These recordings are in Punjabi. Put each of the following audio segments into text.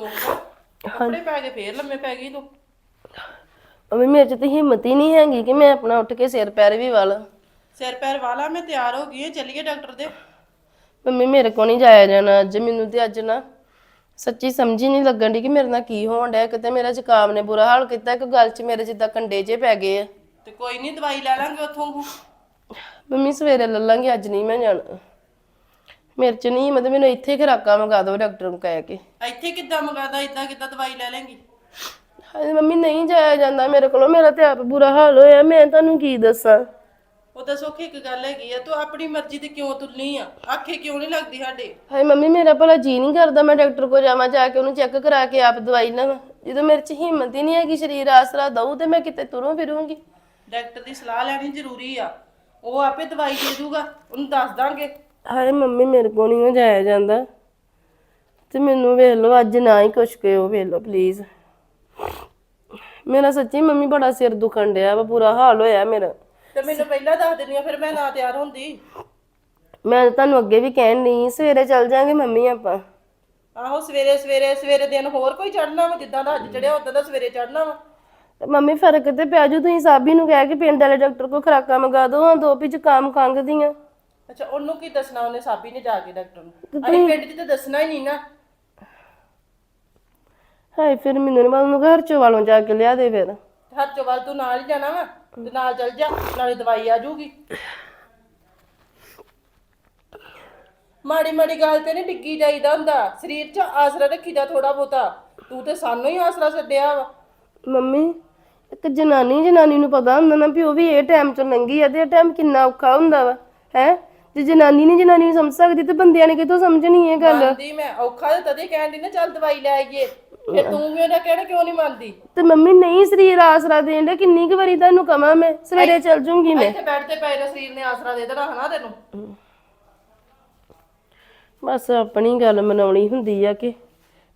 ਸੁੱਖ ਕੱਪੜੇ ਪੈ ਕੇ ਫੇਰ ਲੰਮੇ ਪੈ ਗਈ ਤੂੰ। ਮੰਮੀ ਮੇਰੇ ਚ ਤੇ ਹਿੰਮਤ ਹੀ ਨਹੀਂ ਹੈਗੀ ਕਿ ਮੈਂ ਆਪਣਾ ਉੱਠ ਕੇ ਸਿਰ ਪੈਰ ਵੀ ਵਾਲਾ। ਸਿਰ ਪੈਰ ਵਾਲਾ ਮੈਂ ਤਿਆਰ ਹੋ ਗਈ ਹਾਂ ਚੱਲੀਏ ਡਾਕਟਰ ਦੇ। ਮੰਮੀ ਮੇਰੇ ਕੋ ਨਹੀਂ ਜਾਇਆ ਜਾਣਾ ਅੱਜ ਮੈਨੂੰ ਤੇ ਅੱਜ ਨਾ ਸੱਚੀ ਸਮਝ ਹੀ ਨਹੀਂ ਲੱਗਣ ਦੀ ਕਿ ਮੇਰੇ ਨਾਲ ਕੀ ਹੋਣ ਡਿਆ। ਕਿਤੇ ਮੇਰਾ ਜ਼ੁਕਾਮ ਨੇ ਬੁਰਾ ਹਾਲ ਕੀਤਾ ਕਿ ਗੱਲ 'ਚ ਮੇਰੇ ਜਿੱਦਾਂ ਕੰਡੇ ਜੇ ਪੈ ਗਏ ਆ। ਤੇ ਕੋਈ ਨਹੀਂ ਦਵਾਈ ਲੈ ਲਾਂਗੇ ਉੱਥੋਂ। ਮੰਮੀ ਸਵੇਰੇ ਲੈ ਲਾਂਗੇ ਅੱਜ ਨਹੀਂ ਮੈਂ ਜਾਣਾ। ਮੇਰੇ ਚ ਨਹੀਂ ਮਤਲਬ ਮੈਨੂੰ ਇੱਥੇ ਖਰਾਕਾਂ ਮੰਗਾ ਦਿਓ ਡਾਕਟਰ ਨੂੰ ਕਹਿ ਕੇ। ਇੱਥੇ ਕਿੱਦਾਂ ਮੰਗਾਦਾ ਇਦਾਂ ਕਿੱਦਾਂ ਦਵਾਈ ਲੈ ਲੇਂਗੀ? ਹਾਏ ਮੰਮੀ ਨਹੀਂ ਜਾਇਆ ਜਾਂਦਾ ਮੇਰੇ ਕੋਲੋਂ ਮੇਰਾ ਤੇ ਆਪ ਬੁਰਾ ਹਾਲ ਹੋਇਆ ਮੈਂ ਤੁਹਾਨੂੰ ਕੀ ਦੱਸਾਂ? ਉਹ ਤਾਂ ਸੁੱਖ ਇੱਕ ਗੱਲ ਹੈਗੀ ਆ ਤੂੰ ਆਪਣੀ ਮਰਜ਼ੀ ਤੇ ਕਿਉਂ ਤੁਲਨੀ ਆ? ਆਖੇ ਕਿਉਂ ਨਹੀਂ ਲੱਗਦੀ ਸਾਡੇ? ਹਾਏ ਮੰਮੀ ਮੇਰਾ ਭਲਾ ਜੀ ਨਹੀਂ ਕਰਦਾ ਮੈਂ ਡਾਕਟਰ ਕੋਲ ਜਾਵਾਂ ਜਾ ਕੇ ਉਹਨੂੰ ਚੈੱਕ ਕਰਾ ਕੇ ਆਪ ਦਵਾਈ ਲਵਾਂ। ਜਦੋਂ ਮੇਰੇ ਚ ਹਿੰਮਤ ਹੀ ਨਹੀਂ ਹੈਗੀ ਸਰੀਰ ਆਸਰਾ ਦਊ ਤੇ ਮੈਂ ਕਿਤੇ ਤੁਰੂੰ ਫਿਰੂੰਗੀ। ਡਾਕਟਰ ਦੀ ਸਲਾਹ ਲੈਣੀ ਜ਼ਰੂਰੀ ਆ। ਉਹ ਆਪੇ ਦਵਾਈ ਦੇ ਦੂਗਾ ਉਹਨੂੰ ਦੱਸ ਦਾਂਗੇ। ਹਾਏ ਮੰਮੀ ਮੇਰੇ ਕੋਲ ਨਹੀਂ ਜਾਇਆ ਜਾਂਦਾ। ਤੇ ਮੈਨੂੰ ਵੇਖ ਲਓ ਅੱਜ ਨਾ ਹੀ ਕੁਛ ਕਹਿਓ ਵੇਖ ਲਓ ਪਲੀਜ਼ ਮੇਰਾ ਸੱਚੀ ਮੰਮੀ ਬੜਾ ਸਿਰ ਦੁਖਣ ਡਿਆ ਵਾ ਬੁਰਾ ਹਾਲ ਹੋਇਆ ਮੇਰਾ। ਤੇ ਮੈਨੂੰ ਪਹਿਲਾਂ ਦੱਸ ਦਿੰਦੀ ਆ ਫਿਰ ਮੈਂ ਨਾ ਤਿਆਰ ਹੁੰਦੀ। ਮੈਂ ਤੁਹਾਨੂੰ ਅੱਗੇ ਵੀ ਕਹਿਣ ਨਹੀਂ ਸਵੇਰੇ ਚੱਲ ਜਾਾਂਗੇ ਮੰਮੀ ਆਪਾਂ। ਆਹੋ ਸਵੇਰੇ ਸਵੇਰੇ ਸਵੇਰੇ ਦਿਨ ਹੋਰ ਕੋਈ ਚੜਨਾ ਵਾ ਜਿੱਦਾਂ ਦਾ ਅੱਜ ਚੜਿਆ ਉਦਾਂ ਦਾ ਸਵੇਰੇ ਚੜਨਾ ਵਾ। ਤੇ ਮੰਮੀ ਫ਼ਰਕ ਤੇ ਪਿਆ ਜੂ ਤੁਸੀਂ ਸਾਬੀ ਨੂੰ ਕਹਿ ਕੇ ਪਿੰਡ ਵਾਲੇ ਡਾਕਟਰ ਕੋਲ ਖਰਾਕਾਂ ਮੰਗਾ ਦਿਓ ਹਾਂ ਦੋ ਵੀ ਜ਼ੁਕਾਮ ਖੰਘ ਦੀਆਂ ਅੱਛਾ ਉਹਨੂੰ ਕੀ ਦੱਸਣਾ? ਉਹਨੇ ਸਾਬੀ ਨੇ ਜਾ ਕੇ ਡਾਕਟਰ ਨੂੰ। ਅਰੇ ਪਿੰਡ 'ਚ ਤਾਂ ਦੱਸਣਾ ਹੀ ਨਹੀਂ ਨਾ। ਹਾਏ ਫਿਰ ਮੈਨੂੰ ਨਹੀਂ ਉਹਨੂੰ ਘਰ ਚੋਂ ਵਾਲੋਂ ਜਾ ਕੇ ਲਿਆ ਦੇ ਫਿਰ। ਹਰ ਚੋਵਾਲ ਤੂੰ ਨਾਲ ਹੀ ਜਾਣਾ ਵਾ ਤੇ ਨਾਲ ਚੱਲ ਜਾ ਨਾਲੇ ਦਵਾਈ ਆ ਜਾਊਗੀ। ਮਾੜੀ ਮਾੜੀ ਗੱਲ ਤੇ ਨਹੀਂ ਡਿੱਗੀ ਜਾਈਦਾ ਹੁੰਦਾ। ਸਰੀਰ 'ਚ ਆਸਰਾ ਰੱਖੀਦਾ ਥੋੜਾ ਬਹੁਤਾ। ਤੂੰ ਤੇ ਸਾਨੂੰ ਹੀ ਆਸਰਾ ਛੱਡਿਆ ਵਾ। ਮੰਮੀ ਇੱਕ ਜਨਾਨੀ ਜਨਾਨੀ ਨੂੰ ਪਤਾ ਹੁੰਦਾ ਨਾ ਵੀ ਉਹ ਵੀ ਇਹ ਟਾਈਮ ਚੋਂ ਲੰਘੀ ਆ ਤੇ ਇਹ ਟਾਈਮ ਕਿੰਨਾ ਔਖਾ ਹੁੰਦਾ ਵਾ ਹੈ? ਜੇ ਜਨਾਨੀ ਨਹੀਂ ਜਨਾਨੀ ਨੂੰ ਸਮਝ ਸਕਦੀ ਤੇ ਬੰਦਿਆਂ ਨੇ ਕਿਤੋਂ ਸਮਝਣੀ ਇਹ ਗੱਲ? ਮੰਨਦੀ ਮੈਂ ਔਖਾ ਤੇ ਤਦੇ ਕਹਿਣ ਦੀ ਨਾ ਚੱਲ ਦਵਾਈ ਲੈ ਆਈਏ। ਫਿਰ ਤੂੰ ਵੀ ਉਹਦਾ ਕਹਿਣਾ ਕਿਉਂ ਨਹੀਂ ਮੰਨਦੀ? ਤੇ ਮੰਮੀ ਨਹੀਂ ਸਰੀਰ ਆਸਰਾ ਦੇਣ ਡਿਆ ਕਿੰਨੀ ਕੁ ਵਾਰੀ ਤੁਹਾਨੂੰ ਕਵਾਂ ਮੈਂ? ਸਵੇਰੇ ਚੱਲ ਜੂੰਗੀ ਮੈਂ। ਇੱਥੇ ਬੈਠ ਤੇ ਪਏ ਨੇ ਸਰੀਰ ਨੇ ਆਸਰਾ ਦੇ ਦੇਣਾ ਹਨਾ ਤੈਨੂੰ। ਬਸ ਆਪਣੀ ਗੱਲ ਮਨਾਉਣੀ ਹੁੰਦੀ ਆ ਕਿ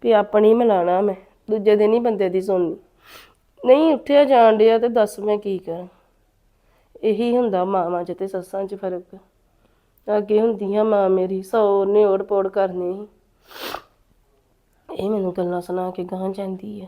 ਵੀ ਆਪਣੀ ਮਿਲਾਣਾ ਮੈਂ ਦੂਜੇ ਦਿਨ ਹੀ ਬੰਦੇ ਦੀ ਸੁਣਨੀ। ਨਹੀਂ ਉੱਠਿਆ ਜਾਣ ਡਿਆ ਤੇ ਦੱਸ ਮੈਂ ਕੀ ਕਰਾਂ। ਇਹੀ ਹੁੰਦਾ ਮਾਵਾਂ 'ਚ ਤੇ ਸੱਸਾਂ 'ਚ ਫ਼ਰਕ। ਅੱਗੇ ਹੁੰਦੀਆਂ ਮਾਂ ਮੇਰੀ ਸੌ ਨੇ ਓੜ ਪੋੜ ਕਰਨੀ ਸੀ। ਇਹ ਮੈਨੂੰ ਗੱਲਾਂ ਸੁਣਾ ਕੇ ਗਾਂ ਜਾਂਦੀ ਆ।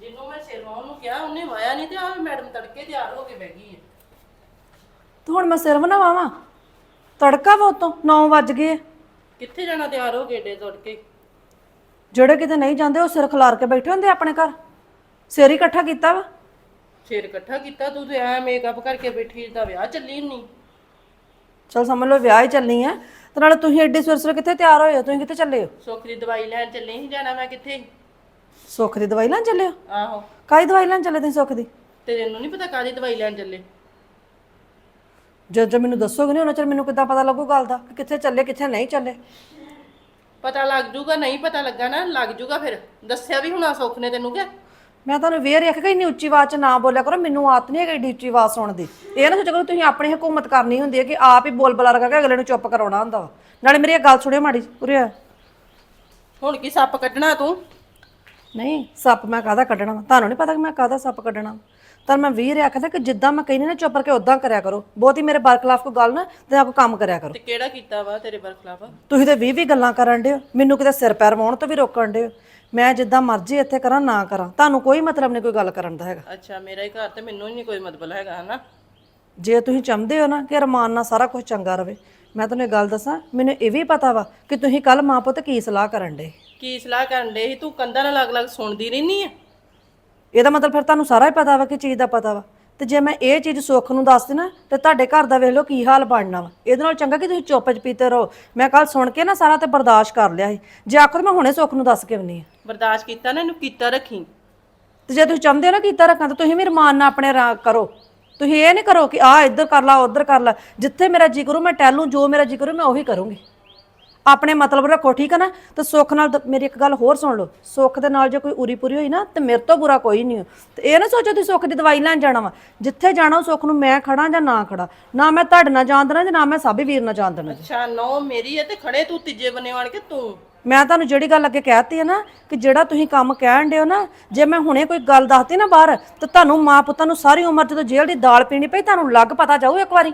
ਜਿਹਨੂੰ ਮੈਂ ਸਿਰ ਵਾਉਣ ਨੂੰ ਕਿਹਾ ਉਹਨੇ ਵਾਇਆ ਨਹੀਂ ਤੇ ਆ ਮੈਡਮ ਤੜਕੇ ਤਿਆਰ ਹੋ ਕੇ ਬਹਿ ਗਈ ਹੈ ਤੇ ਹੁਣ ਮੈਂ ਸਿਰ ਬਣਾਵਾਂ ਤੜਕਾ ਵਾ ਉਤੋਂ 9 ਵੱਜ ਗਏ ਆ। ਕਿੱਥੇ ਜਾਣਾ ਤਿਆਰ ਹੋ ਕੇ ਡੇ ਤੜਕੇ ਜਿਹੜੇ ਕਿਤੇ ਨਹੀਂ ਜਾਂਦੇ ਉਹ ਸਿਰ ਖਿਲਾਰ ਕੇ ਬੈਠੇ ਹੁੰਦੇ ਆਪਣੇ ਘਰ। ਸਿਰ ਹੀ ਇਕੱਠਾ ਕੀਤਾ ਵਾ। ਸਿਰ ਇਕੱਠਾ ਕੀਤਾ ਤੂੰ ਤੇ ਐ ਮੇਕਅਪ ਕਰਕੇ ਬੈਠੀ ਦਾ ਵਿਆਹ ਚੱਲੀ ਨਹੀਂ ਚਲ ਸਮਝ ਲਓ ਵਿਆਹ ਹੀ ਚੱਲਣੀ ਆ। ਤੇ ਨਾਲੇ ਤੁਸੀਂ ਐਡੇ ਸਵੇਰ ਸਵੇਰ ਕਿੱਥੇ ਤਿਆਰ ਹੋਏ ਹੋ? ਤੁਸੀਂ ਕਿੱਥੇ ਚੱਲੇ ਹੋ? ਸੁੱਖ ਦੀ ਦਵਾਈ ਲੈਣ ਚੱਲੀ ਨਹੀਂ ਜਾਣਾ ਮੈਂ ਕਿੱਥੇ? ਸੁੱਖ ਦੀ ਦਵਾਈ ਲੈਣ ਚੱਲੇ ਹੋ? ਆਹੋ। ਕਾਹਦੀ ਦਵਾਈ ਲੈਣ ਚੱਲੇ ਤੁਸੀਂ ਸੁੱਖ ਦੀ? ਤੇ ਤੈਨੂੰ ਨਹੀਂ ਪਤਾ ਕਾਦੀ ਦਵਾਈ ਲੈਣ ਚੱਲੇ? ਜਦ ਜਦ ਮੈਨੂੰ ਦੱਸੋਗੇ ਨਹੀਂ ਉਹਨਾਂ ਚਿਰ ਮੈਨੂੰ ਕਿੱਦਾਂ ਪਤਾ ਲੱਗੂ ਗੱਲ ਦਾ ਕਿ ਕਿੱਥੇ ਚੱਲੇ ਕਿੱਥੇ ਨਹੀਂ ਚੱਲੇ। ਪਤਾ ਲੱਗ ਜੂਗਾ ਨਹੀਂ ਪਤਾ ਲੱਗਾ ਨਾ ਲੱਗ ਜੂਗਾ ਫਿਰ। ਦੱਸਿਆ ਵੀ ਹੁਣਾ ਸੁੱਖ ਨੇ ਤੈਨੂੰ ਕਿ? ਮੈਂ ਤੁਹਾਨੂੰ ਵੇਰ ਰੱਖ ਕੇ ਇੰਨੀ ਉੱਚੀ ਆਵਾਜ਼ 'ਚ ਨਾ ਬੋਲਿਆ ਕਰੋ ਮੈਨੂੰ ਆਦਤ ਨਹੀਂ ਹੈ ਏਡੀ ਉੱਚੀ ਆਵਾਜ਼ ਸੁਣਨ ਦੀ। ਇਹ ਨਾ ਸੋਚੋ ਕਰੋ ਤੁਸੀਂ ਆਪਣੀ ਹਕੂਮਤ ਕਰਨੀ ਹੁੰਦੀ ਹੈ ਕਿ ਆਪ ਹੀ ਬੋਲ ਬਲਾ ਰਗਾ ਕੇ ਅਗਲੇ ਨੂੰ ਚੁੱਪ ਕਰਾਉਣਾ ਹੁੰਦਾ ਵਾ। ਨਾਲੇ ਮੇਰੀ ਇਹ ਗੱਲ ਸੁਣਿਓ ਮਾੜੀ ਉਰੇ ਆ। ਹੁਣ ਕੀ ਸੱਪ ਕੱਢਣਾ ਤੂੰ? ਨਹੀਂ ਸੱਪ ਮੈਂ ਕਾਹਦਾ ਕੱਢਣਾ ਵਾ? ਤੁਹਾਨੂੰ ਨਹੀਂ ਪਤਾ ਕਿ ਮੈਂ ਕਾਹਦਾ ਸੱਪ ਕੱਢਣਾ ਤਾਂ ਮੈਂ ਵੀਰ ਆਖਦਾ ਕਿ ਜਿੱਦਾਂ ਮੈਂ ਕਹਿੰਦੀ ਨਾ ਚੁੱਪ ਕਰਕੇ ਉਦਾਂ ਕਰਿਆ ਕਰੋ। ਬਹੁਤੀ ਮੇਰੇ ਬਰਖਲਾਫ ਕੋਈ ਗੱਲ ਨਾ ਤੇ ਆ ਕੋਈ ਕੰਮ ਕਰਿਆ ਕਰੋ। ਤੇ ਕਿਹੜਾ ਕੀਤਾ ਵਾ ਤੇਰੇ ਬਰਖਲਾਫ? ਤੁਸੀਂ ਤੇ 20 20 ਗੱਲਾਂ ਕਰਨ ਦਿਓ ਮੈਨੂੰ ਕਿਤੇ ਸਿਰ ਪੈਰ ਵਾਉਣ ਤੋਂ ਵੀ ਰੋਕਣ ਦਿਓ ਮੈਂ ਜਿੱਦਾਂ ਮਰਜ਼ੀ ਇੱਥੇ ਕਰਾਂ ਨਾ ਕਰਾਂ। ਤੁਹਾਨੂੰ ਕੋਈ ਮਤਲਬ ਨਹੀਂ ਕੋਈ ਗੱਲ ਕਰਨ ਦਾ ਹੈਗਾ। ਅੱਛਾ ਮੇਰਾ ਹੀ ਘਰ ਤੇ ਮੈਨੂੰ ਹੀ ਨਹੀਂ ਕੋਈ ਮਤਲਬ ਹੈਗਾ ਹਨਾ? ਜੇ ਤੁਸੀਂ ਚਾਹੁੰਦੇ ਹੋ ਨਾ ਕਿ ਰਮਾਨ ਨਾਲ ਸਾਰਾ ਕੁਝ ਚੰਗਾ ਰਵੇ ਮੈਂ ਤੁਹਾਨੂੰ ਇੱਕ ਗੱਲ ਦੱਸਾਂ ਮੈਨੂੰ ਇਹ ਵੀ ਪਤਾ ਵਾ ਕਿ ਤੁਸੀਂ ਕੱਲ ਮਾਂ ਪੁੱਤ ਕੀ ਸਲਾਹ ਕਰਨ ਦੇ ਕੀ ਸਲਾਹ ਕਰਨ ਦੇ ਸੀ? ਤੂੰ ਕੰਧਾਂ ਨਾਲ ਅਲੱਗ-ਅਲੱਗ ਸੁਣਦੀ ਰਹਿਨੀ ਆ? ਇਹਦਾ ਮਤਲਬ ਫਿਰ ਤੁਹਾਨੂੰ ਸਾਰਾ ਹੀ ਪਤਾ ਵਾ ਕਿ ਚੀਜ਼ ਦਾ ਪਤਾ ਵਾ। ਤੇ ਜੇ ਮੈਂ ਇਹ ਚੀਜ਼ ਸੁੱਖ ਨੂੰ ਦੱਸ ਦੇਣਾ ਤੇ ਤੁਹਾਡੇ ਘਰ ਦਾ ਵੇਖ ਲਓ ਕੀ ਹਾਲ ਬਣਨਾ ਵਾ। ਇਹਦੇ ਨਾਲ ਚੰਗਾ ਕਿ ਤੁਸੀਂ ਚੁੱਪ ਚਪੀਤੇ ਰਹੋ। ਮੈਂ ਕੱਲ ਸੁਣ ਕੇ ਨਾ ਸਾਰਾ ਤੇ ਬਰਦਾਸ਼ਤ ਕਰ ਲਿਆ ਸੀ। ਜੇ ਆਖੋ ਤਾਂ ਮੈਂ ਹੁਣੇ ਸੁੱਖ ਨੂੰ ਦੱਸ ਕੇ ਆਉਣੀ ਆ ਬਰਦਾਸ਼ਤ ਕੀਤਾ ਨਾ ਇਹਨੂੰ ਕੀਤਾ ਰੱਖੀ। ਤੇ ਜੇ ਤੁਸੀਂ ਚਾਹੁੰਦੇ ਹੋ ਨਾ ਕੀਤਾ ਰੱਖਾਂ ਤਾਂ ਤੁਸੀਂ ਵੀ ਰਮਾਨ ਨਾਲ ਆਪਣੇ ਰਾ- ਕਰੋ। ਤੁਸੀਂ ਇਹ ਨਹੀਂ ਕਰੋ ਕਿ ਆ ਇੱਧਰ ਕਰ ਲਾ ਉੱਧਰ ਕਰ ਲਾ। ਜਿੱਥੇ ਮੇਰਾ ਜੀ ਕਰੂ ਮੈਂ ਟੈਲੂ ਜੋ ਮੇਰਾ ਜੀ ਕਰੂ ਮੈਂ ਉਹੀ ਕਰੂੰਗੀ। ਆਪਣੇ ਮਤਲਬ ਰੱਖੋ ਠੀਕ ਹੈ ਨਾ? ਤੇ ਸੁੱਖ ਨਾਲ ਦ- ਮੇਰੀ ਇੱਕ ਗੱਲ ਹੋਰ ਸੁਣ ਲਓ। ਸੁੱਖ ਦੇ ਨਾਲ ਜੇ ਕੋਈ ਉਰੀ ਪੂਰੀ ਹੋਈ ਨਾ ਤੇ ਮੇਰੇ ਤੋਂ ਬੁਰਾ ਕੋਈ ਨਹੀਂ ਹੋ। ਤੇ ਇਹ ਨਾ ਸੋਚੋ ਤੁਸੀਂ ਸੁੱਖ ਦੀ ਦਵਾਈ ਲੈਣ ਜਾਣਾ ਵਾ। ਜਿੱਥੇ ਜਾਣਾ ਉਹ ਸੁੱਖ ਨੂੰ ਮੈਂ ਖੜਾ ਜਾਂ ਨਾ ਖੜਾ? ਨਾ ਮੈਂ ਤੁਹਾਡੇ ਨਾਲ ਜਾਣ ਦੇਣਾ ਤੇ ਨਾ ਮੈਂ ਸਾਬੀ ਵੀਰ ਨਾਲ ਜਾਣ ਦੇਣਾ ਅੱਛਾ ਨੋ ਮੇਰੀ ਹੈ ਤੇ ਖੜੇ ਤੂੰ ਤੀਜੇ ਬੰਨੇ ਆਣ ਕੇ ਤੂੰ। ਮੈਂ ਤੁਹਾਨੂੰ ਜਿਹੜੀ ਗੱਲ ਅੱਗੇ ਕਹਿਤੀ ਹੈ ਨਾ ਕਿ ਜਿਹੜਾ ਤੁਸੀਂ ਕੰਮ ਕਹਿਣ ਦਿਓ ਨਾ ਜੇ ਮੈਂ ਹੁਣੇ ਕੋਈ ਗੱਲ ਦੱਸਤੀ ਨਾ ਬਾਹਰ ਤੇ ਤੁਹਾਨੂੰ ਮਾਂ ਪੁੱਤਾਂ ਨੂੰ ਸਾਰੀ ਉਮਰ ਜਦੋਂ ਜੇਲ੍ਹ ਦੀ ਦਾਲ ਪੀਣੀ ਪਈ ਤੁਹਾਨੂੰ ਲੱਗ ਪਤਾ ਜਾਊ ਇੱਕ ਵਾਰੀ।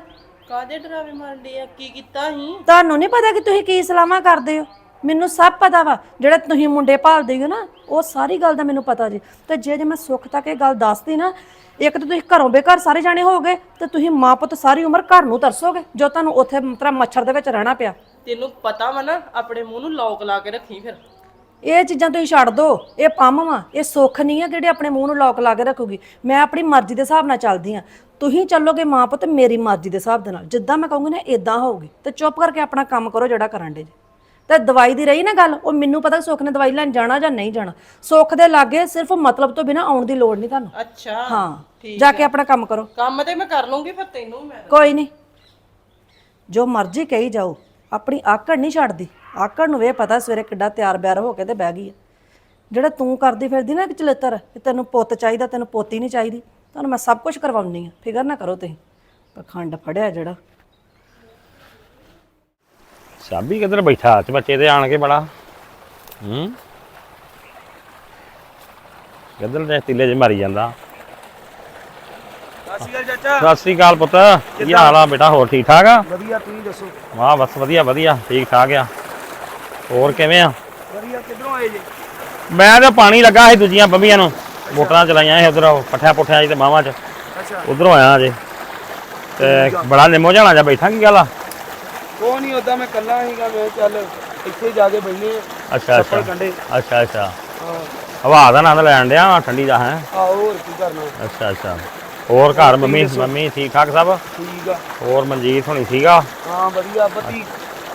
ਕਾਦੇ ਡਰਾਵੇ ਮਾਰਦੇ ਆ? ਕੀ ਕੀਤਾ ਸੀ ਤੁਹਾਨੂੰ ਨਹੀਂ ਪਤਾ ਕਿ ਤੁਸੀਂ ਕੀ ਸਲਾਹਾਂ ਕਰਦੇ ਹੋ? ਮੈਨੂੰ ਸਭ ਪਤਾ ਵਾ ਜਿਹੜੇ ਤੁਸੀਂ ਮੁੰਡੇ ਭਾਲਦੇ ਹੋ ਨਾ ਉਹ ਸਾਰੀ ਗੱਲ ਦਾ ਮੈਨੂੰ ਪਤਾ ਜੀ। ਤੇ ਜੇ ਜੇ ਮੈਂ ਸੁੱਖ ਤੱਕ ਇਹ ਗੱਲ ਦੱਸਦੀ ਨਾ ਇੱਕ ਤਾਂ ਤੁਸੀਂ ਘਰੋਂ ਬੇਘਰ ਸਾਰੇ ਜਾਣੇ ਹੋਗੇ ਤੇ ਤੁਸੀਂ ਮਾਂ ਪੁੱਤ ਸਾਰੀ ਉਮਰ ਘਰ ਨੂੰ ਤਰਸੋਗੇ ਜੋ ਤੁਹਾਨੂੰ ਉੱਥੇ ਮਤਲਬ ਮੱਛਰ ਦੇ ਵਿੱਚ ਰਹਿਣਾ ਪਿਆ। ਤੈਨੂੰ ਪਤਾ ਵਾ ਨਾ ਆਪਣੇ ਮੂੰਹ ਨੂੰ ਲੌਕ ਲਾ ਕੇ ਰੱਖੀ ਫਿਰ। ਇਹ ਚੀਜ਼ਾਂ ਤੁਸੀਂ ਛੱਡ ਦਿਓ ਇਹ ਪੰਮ ਵਾ ਇਹ ਸੁੱਖ ਨਹੀਂ ਆ ਜਿਹੜੇ ਆਪਣੇ ਮੂੰਹ ਨੂੰ ਲੋਕ ਲਾ ਕੇ ਰੱਖੂਗੀ। ਮੈਂ ਆਪਣੀ ਮਰਜ਼ੀ ਦੇ ਹਿਸਾਬ ਨਾਲ ਚੱਲਦੀ ਆ। ਤੁਸੀਂ ਚੱਲੋਗੇ ਮਾਂ ਪੁੱਤ ਮੇਰੀ ਮਰਜ਼ੀ ਦੇ ਹਿਸਾਬ ਦੇ ਨਾਲ। ਜਿੱਦਾਂ ਮੈਂ ਕਹੂੰਗੀ ਨਾ ਇਦਾਂ ਹੋਊਗੀ। ਤੇ ਚੁੱਪ ਕਰਕੇ ਆਪਣਾ ਕੰਮ ਕਰੋ ਜਿਹੜਾ ਕਰਨ ਦੇ ਜੀ। ਤੇ ਦਵਾਈ ਦੀ ਰਹੀ ਨਾ ਗੱਲ ਉਹ ਮੈਨੂੰ ਪਤਾ ਸੁੱਖ ਨੇ ਦਵਾਈ ਲੈਣ ਜਾਣਾ ਜਾਂ ਨਹੀਂ ਜਾਣਾ। ਸੁੱਖ ਦੇ ਲਾਗੇ ਸਿਰਫ ਮਤਲਬ ਤੋਂ ਬਿਨਾ ਆਉਣ ਦੀ ਲੋੜ ਨਹੀਂ ਤੁਹਾਨੂੰ। ਅੱਛਾ ਹਾਂ ਜਾ ਕੇ ਆਪਣਾ ਕੰਮ ਕਰੋ। ਕੰਮ ਤੇ ਮੈਂ ਕਰ ਲੂੰਗੀ ਫਿਰ ਤੈਨੂੰ ਮੈਂ। ਕੋਈ ਨਹੀਂ। ਜੋ ਮਰਜ਼ੀ ਕਹੀ ਜਾਓ ਆਪਣੀ ਆਕੜ ਨਹੀਂ ਛੱਡਦੀ। ਆਕੜ ਨੂੰ ਵੇ ਪਤਾ ਸਵੇਰੇ ਕਿੱਡਾ ਤਿਆਰ ਬਿਆਰ ਹੋ ਕੇ ਤੇ ਬਹਿ ਗਈ ਆ। ਜਿਹੜਾ ਤੂੰ ਕਰਦੀ ਫਿਰਦੀ ਨਾ ਕਿ ਚਲਿੱਤਰ ਕਿ ਤੈਨੂੰ ਪੁੱਤ ਚਾਹੀਦਾ ਤੈਨੂੰ ਪੋਤੀ ਨਹੀਂ ਚਾਹੀਦੀ ਤੁਹਾਨੂੰ ਮੈਂ ਸਭ ਕੁਝ ਕਰਵਾਉਣੀ ਆ। ਫਿਕਰ ਨਾ ਕਰੋ ਤੁਸੀਂ ਪਖੰਡ ਫੜਿਆ ਜਿਹੜਾ। ਸਾਬੀ ਕਿੱਧਰ ਬੈਠਾ? ਚ ਬੱਚੇ ਤੇ ਆਣ ਕੇ ਬੜਾ। ਹੂੰ? ਕਿੱਧਰ ਦੇ ਤਿੱਲੇ ਚ ਮਾਰੀ ਜਾਂਦਾ? ਸਤਿ ਸ਼੍ਰੀ ਅਕਾਲ ਚਾਚਾ। ਸਤਿ ਸ੍ਰੀ ਅਕਾਲ ਪੁੱਤ। ਕੀ ਹਾਲ ਆ ਬੇਟਾ? ਹੋਰ ਠੀਕ ਠਾਕ ਆ? ਵਧੀਆ ਤੁਸੀਂ ਦੱਸੋ? ਵਾਹ ਬਸ ਵਧੀਆ ਵਧੀਆ। ਠੀਕ ਠਾਕ ਆ। ਹੋਰ ਕਿਵੇਂ ਆ? ਵਧੀਆ ਕਿੱਧਰੋਂ ਆਏ ਜੀ? ਮੈਂ ਤਾਂ ਪਾਣੀ ਲੱਗਾ ਸੀ ਦੂਜੀਆਂ ਬੰਬੀਆਂ ਨੂੰ। ਮੋਟਰਾਂ ਚਲਾਈਆਂ ਸੀ ਉਧਰ ਪੱਠਿਆਂ ਪੁੱਠਿਆਂ 'ਚ ਤੇ ਬਾਵਾਂ 'ਚ। ਅੱਛਾ। ਉਧਰੋਂ ਆਇਆ ਅਜੇ ਤੇ ਬੜਾ ਨਿੰਮੋ ਜਾਣਾ ਜਾ ਬੈਠਾ ਕੀ ਗੱਲ ਆ? ਕੋਈ ਨਹੀਂ ਉਦਾਂ ਮੈਂ ਕੱਲਾ ਸੀਗਾ ਮੈਂ ਚੱਲ ਇੱਥੇ ਜਾ ਕੇ ਬੈਠੇ ਅੱਛਾ ਅੱਛਾ। ਕੰਡੇ। ਅੱਛਾ ਅੱਛਾ। ਹਵਾ ਦਾ ਆਨੰਦ ਲੈਣ ਡਿਆ ਠੰਡੀ ਦਾ ਹੈ? ਆਹੋ ਹੋਰ ਕੀ ਕਰਨਾ। ਅੱਛਾ ਅੱਛਾ। ਹੋਰ ਘਰ ਮੰਮੀ ਮੰਮੀ ਠੀਕ ਠਾਕ ਸਭ? ਠੀਕ ਆ। ਹੋਰ ਮਨਜੀਤ ਹੋਣੀ ਸੀਗਾ ਹਾਂ ਵਧੀਆ ਬੱਤੀ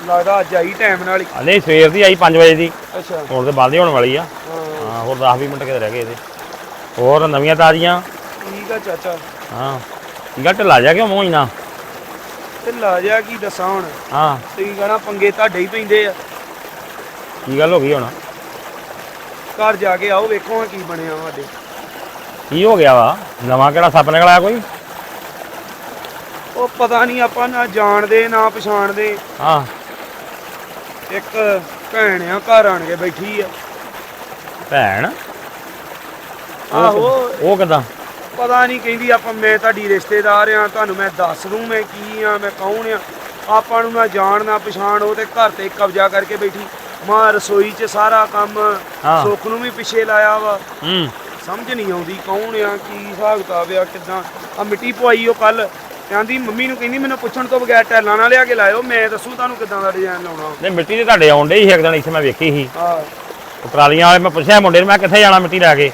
ਲੱਗਦਾ ਅੱਜ ਆਈ ਟਾਈਮ ਨਾਲ ਹੀ। ਆ ਨਹੀਂ ਸਵੇਰ ਦੀ ਆਈ 5 ਵਜੇ ਦੀ। ਅੱਛਾ। ਹੁਣ ਤੇ ਬੰਦ ਹੀ ਹੋਣ ਵਾਲੀ ਆ। ਹਾਂ। ਹਾਂ ਹੋਰ 10 20 ਮਿੰਟ ਕਿਤੇ ਰਹਿ ਗਏ ਇਹਦੇ। ਹੋਰ ਨਵੀਆਂ ਤਾਜ਼ੀਆਂ? ਠੀਕ ਆ ਚਾਚਾ। ਹਾਂ। ਗੱਲ ਢਿੱਲਾ ਜਾ ਕਿਉਂ ਮੂੰਹ ਹੀ ਨਾ ਤੇ ਲਾ ਜਾ ਕੀ ਦੱਸਾਂ ਹੁਣ। ਹਾਂ। ਤੁਸੀਂ ਕਹਣਾ ਪੰਗੇ ਤੁਹਾਡੇ ਹੀ ਪੈਂਦੇ ਆ। ਕੀ ਗੱਲ ਹੋ ਗਈ ਹੁਣ? ਘਰ ਜਾ ਕੇ ਆਓ ਵੇਖੋ ਹਾਂ ਕੀ ਬਣਿਆ ਸਾਡੇ। ਕੀ ਹੋ ਗਿਆ ਵਾ? ਨਵਾਂ ਕਿਹੜਾ ਸੱਪ ਨਿਕਲ ਆਇਆ ਕੋਈ? ਉਹ ਪਤਾ ਨਹੀਂ ਆਪਾਂ ਨਾ ਜਾਣਦੇ ਨਾ ਪਛਾਣਦੇ। ਹਾਂ। ਇੱਕ ਭੈਣ ਆ ਘਰ ਆਣ ਕੇ ਬੈਠੀ ਆ। ਭੈਣ? ਆਹੋ। ਉਹ ਕਿਦਾਂ? ਪਤਾ ਨਹੀਂ ਕਹਿੰਦੀ ਆਪਾਂ ਮੈਂ ਤੁਹਾਡੀ ਰਿਸ਼ਤੇਦਾਰ ਆ ਤੁਹਾਨੂੰ ਮੈਂ ਦੱਸ ਦੂੰ ਮੈਂ ਕੀ ਆ ਮੈਂ ਕੌਣ ਆ। ਆਪਾਂ ਨੂੰ ਨਾ ਜਾਣ ਨਾ ਪਛਾਣ ਉਹ ਤੇ ਘਰ ਤੇ ਕਬਜ਼ਾ ਕਰਕੇ ਬੈਠੀ। ਮਾਂ ਰਸੋਈ 'ਚ ਸਾਰਾ ਕੰਮ ਹਾਂ। ਸੁੱਖ ਨੂੰ ਵੀ ਪਿੱਛੇ ਲਾਇਆ ਵਾ। ਹੂੰ। ਸਮਝ ਨਹੀਂ ਆਉਂਦੀ ਕੌਣ ਆ ਕੀ ਹਿਸਾਬ ਕਿਤਾਬ ਆ ਕਿਦਾਂ। ਆ ਮਿੱਟੀ ਪਵਾਈ ਉਹ ਕੱਲ ਕਹਿੰਦੀ ਮੰਮੀ ਨੂੰ ਕਹਿੰਦੀ ਮੈਨੂੰ ਪੁੱਛਣ ਤੋਂ ਬਗੈਰ ਟੈਲਾਂ ਨਾਲ ਲਿਆ ਕੇ ਲਾਇਓ ਮੈਂ ਦੱਸੂ ਤੁਹਾਨੂੰ ਕਿਦਾਂ ਦਾ ਡਿਜ਼ਾਈਨ ਲਾਉਣਾ ਨਹੀਂ ਮਿੱਟੀ ਤੇ ਤੁਹਾਡੇ ਆਉਣ ਡਈ ਸੀ ਇੱਕ ਦਿਨ ਇੱਥੇ ਮੈਂ ਵੇਖੀ ਸੀ। ਆ ਉਹ ਟਰਾਲੀਆਂ ਵਾਲੇ ਮੈਂ ਪੁੱਛਿਆ ਮੁੰਡੇ ਨੂੰ ਮੈਂ ਕਿੱਥੇ ਜਾਣਾ ਮਿੱਟੀ ਲੈ ਕੇ?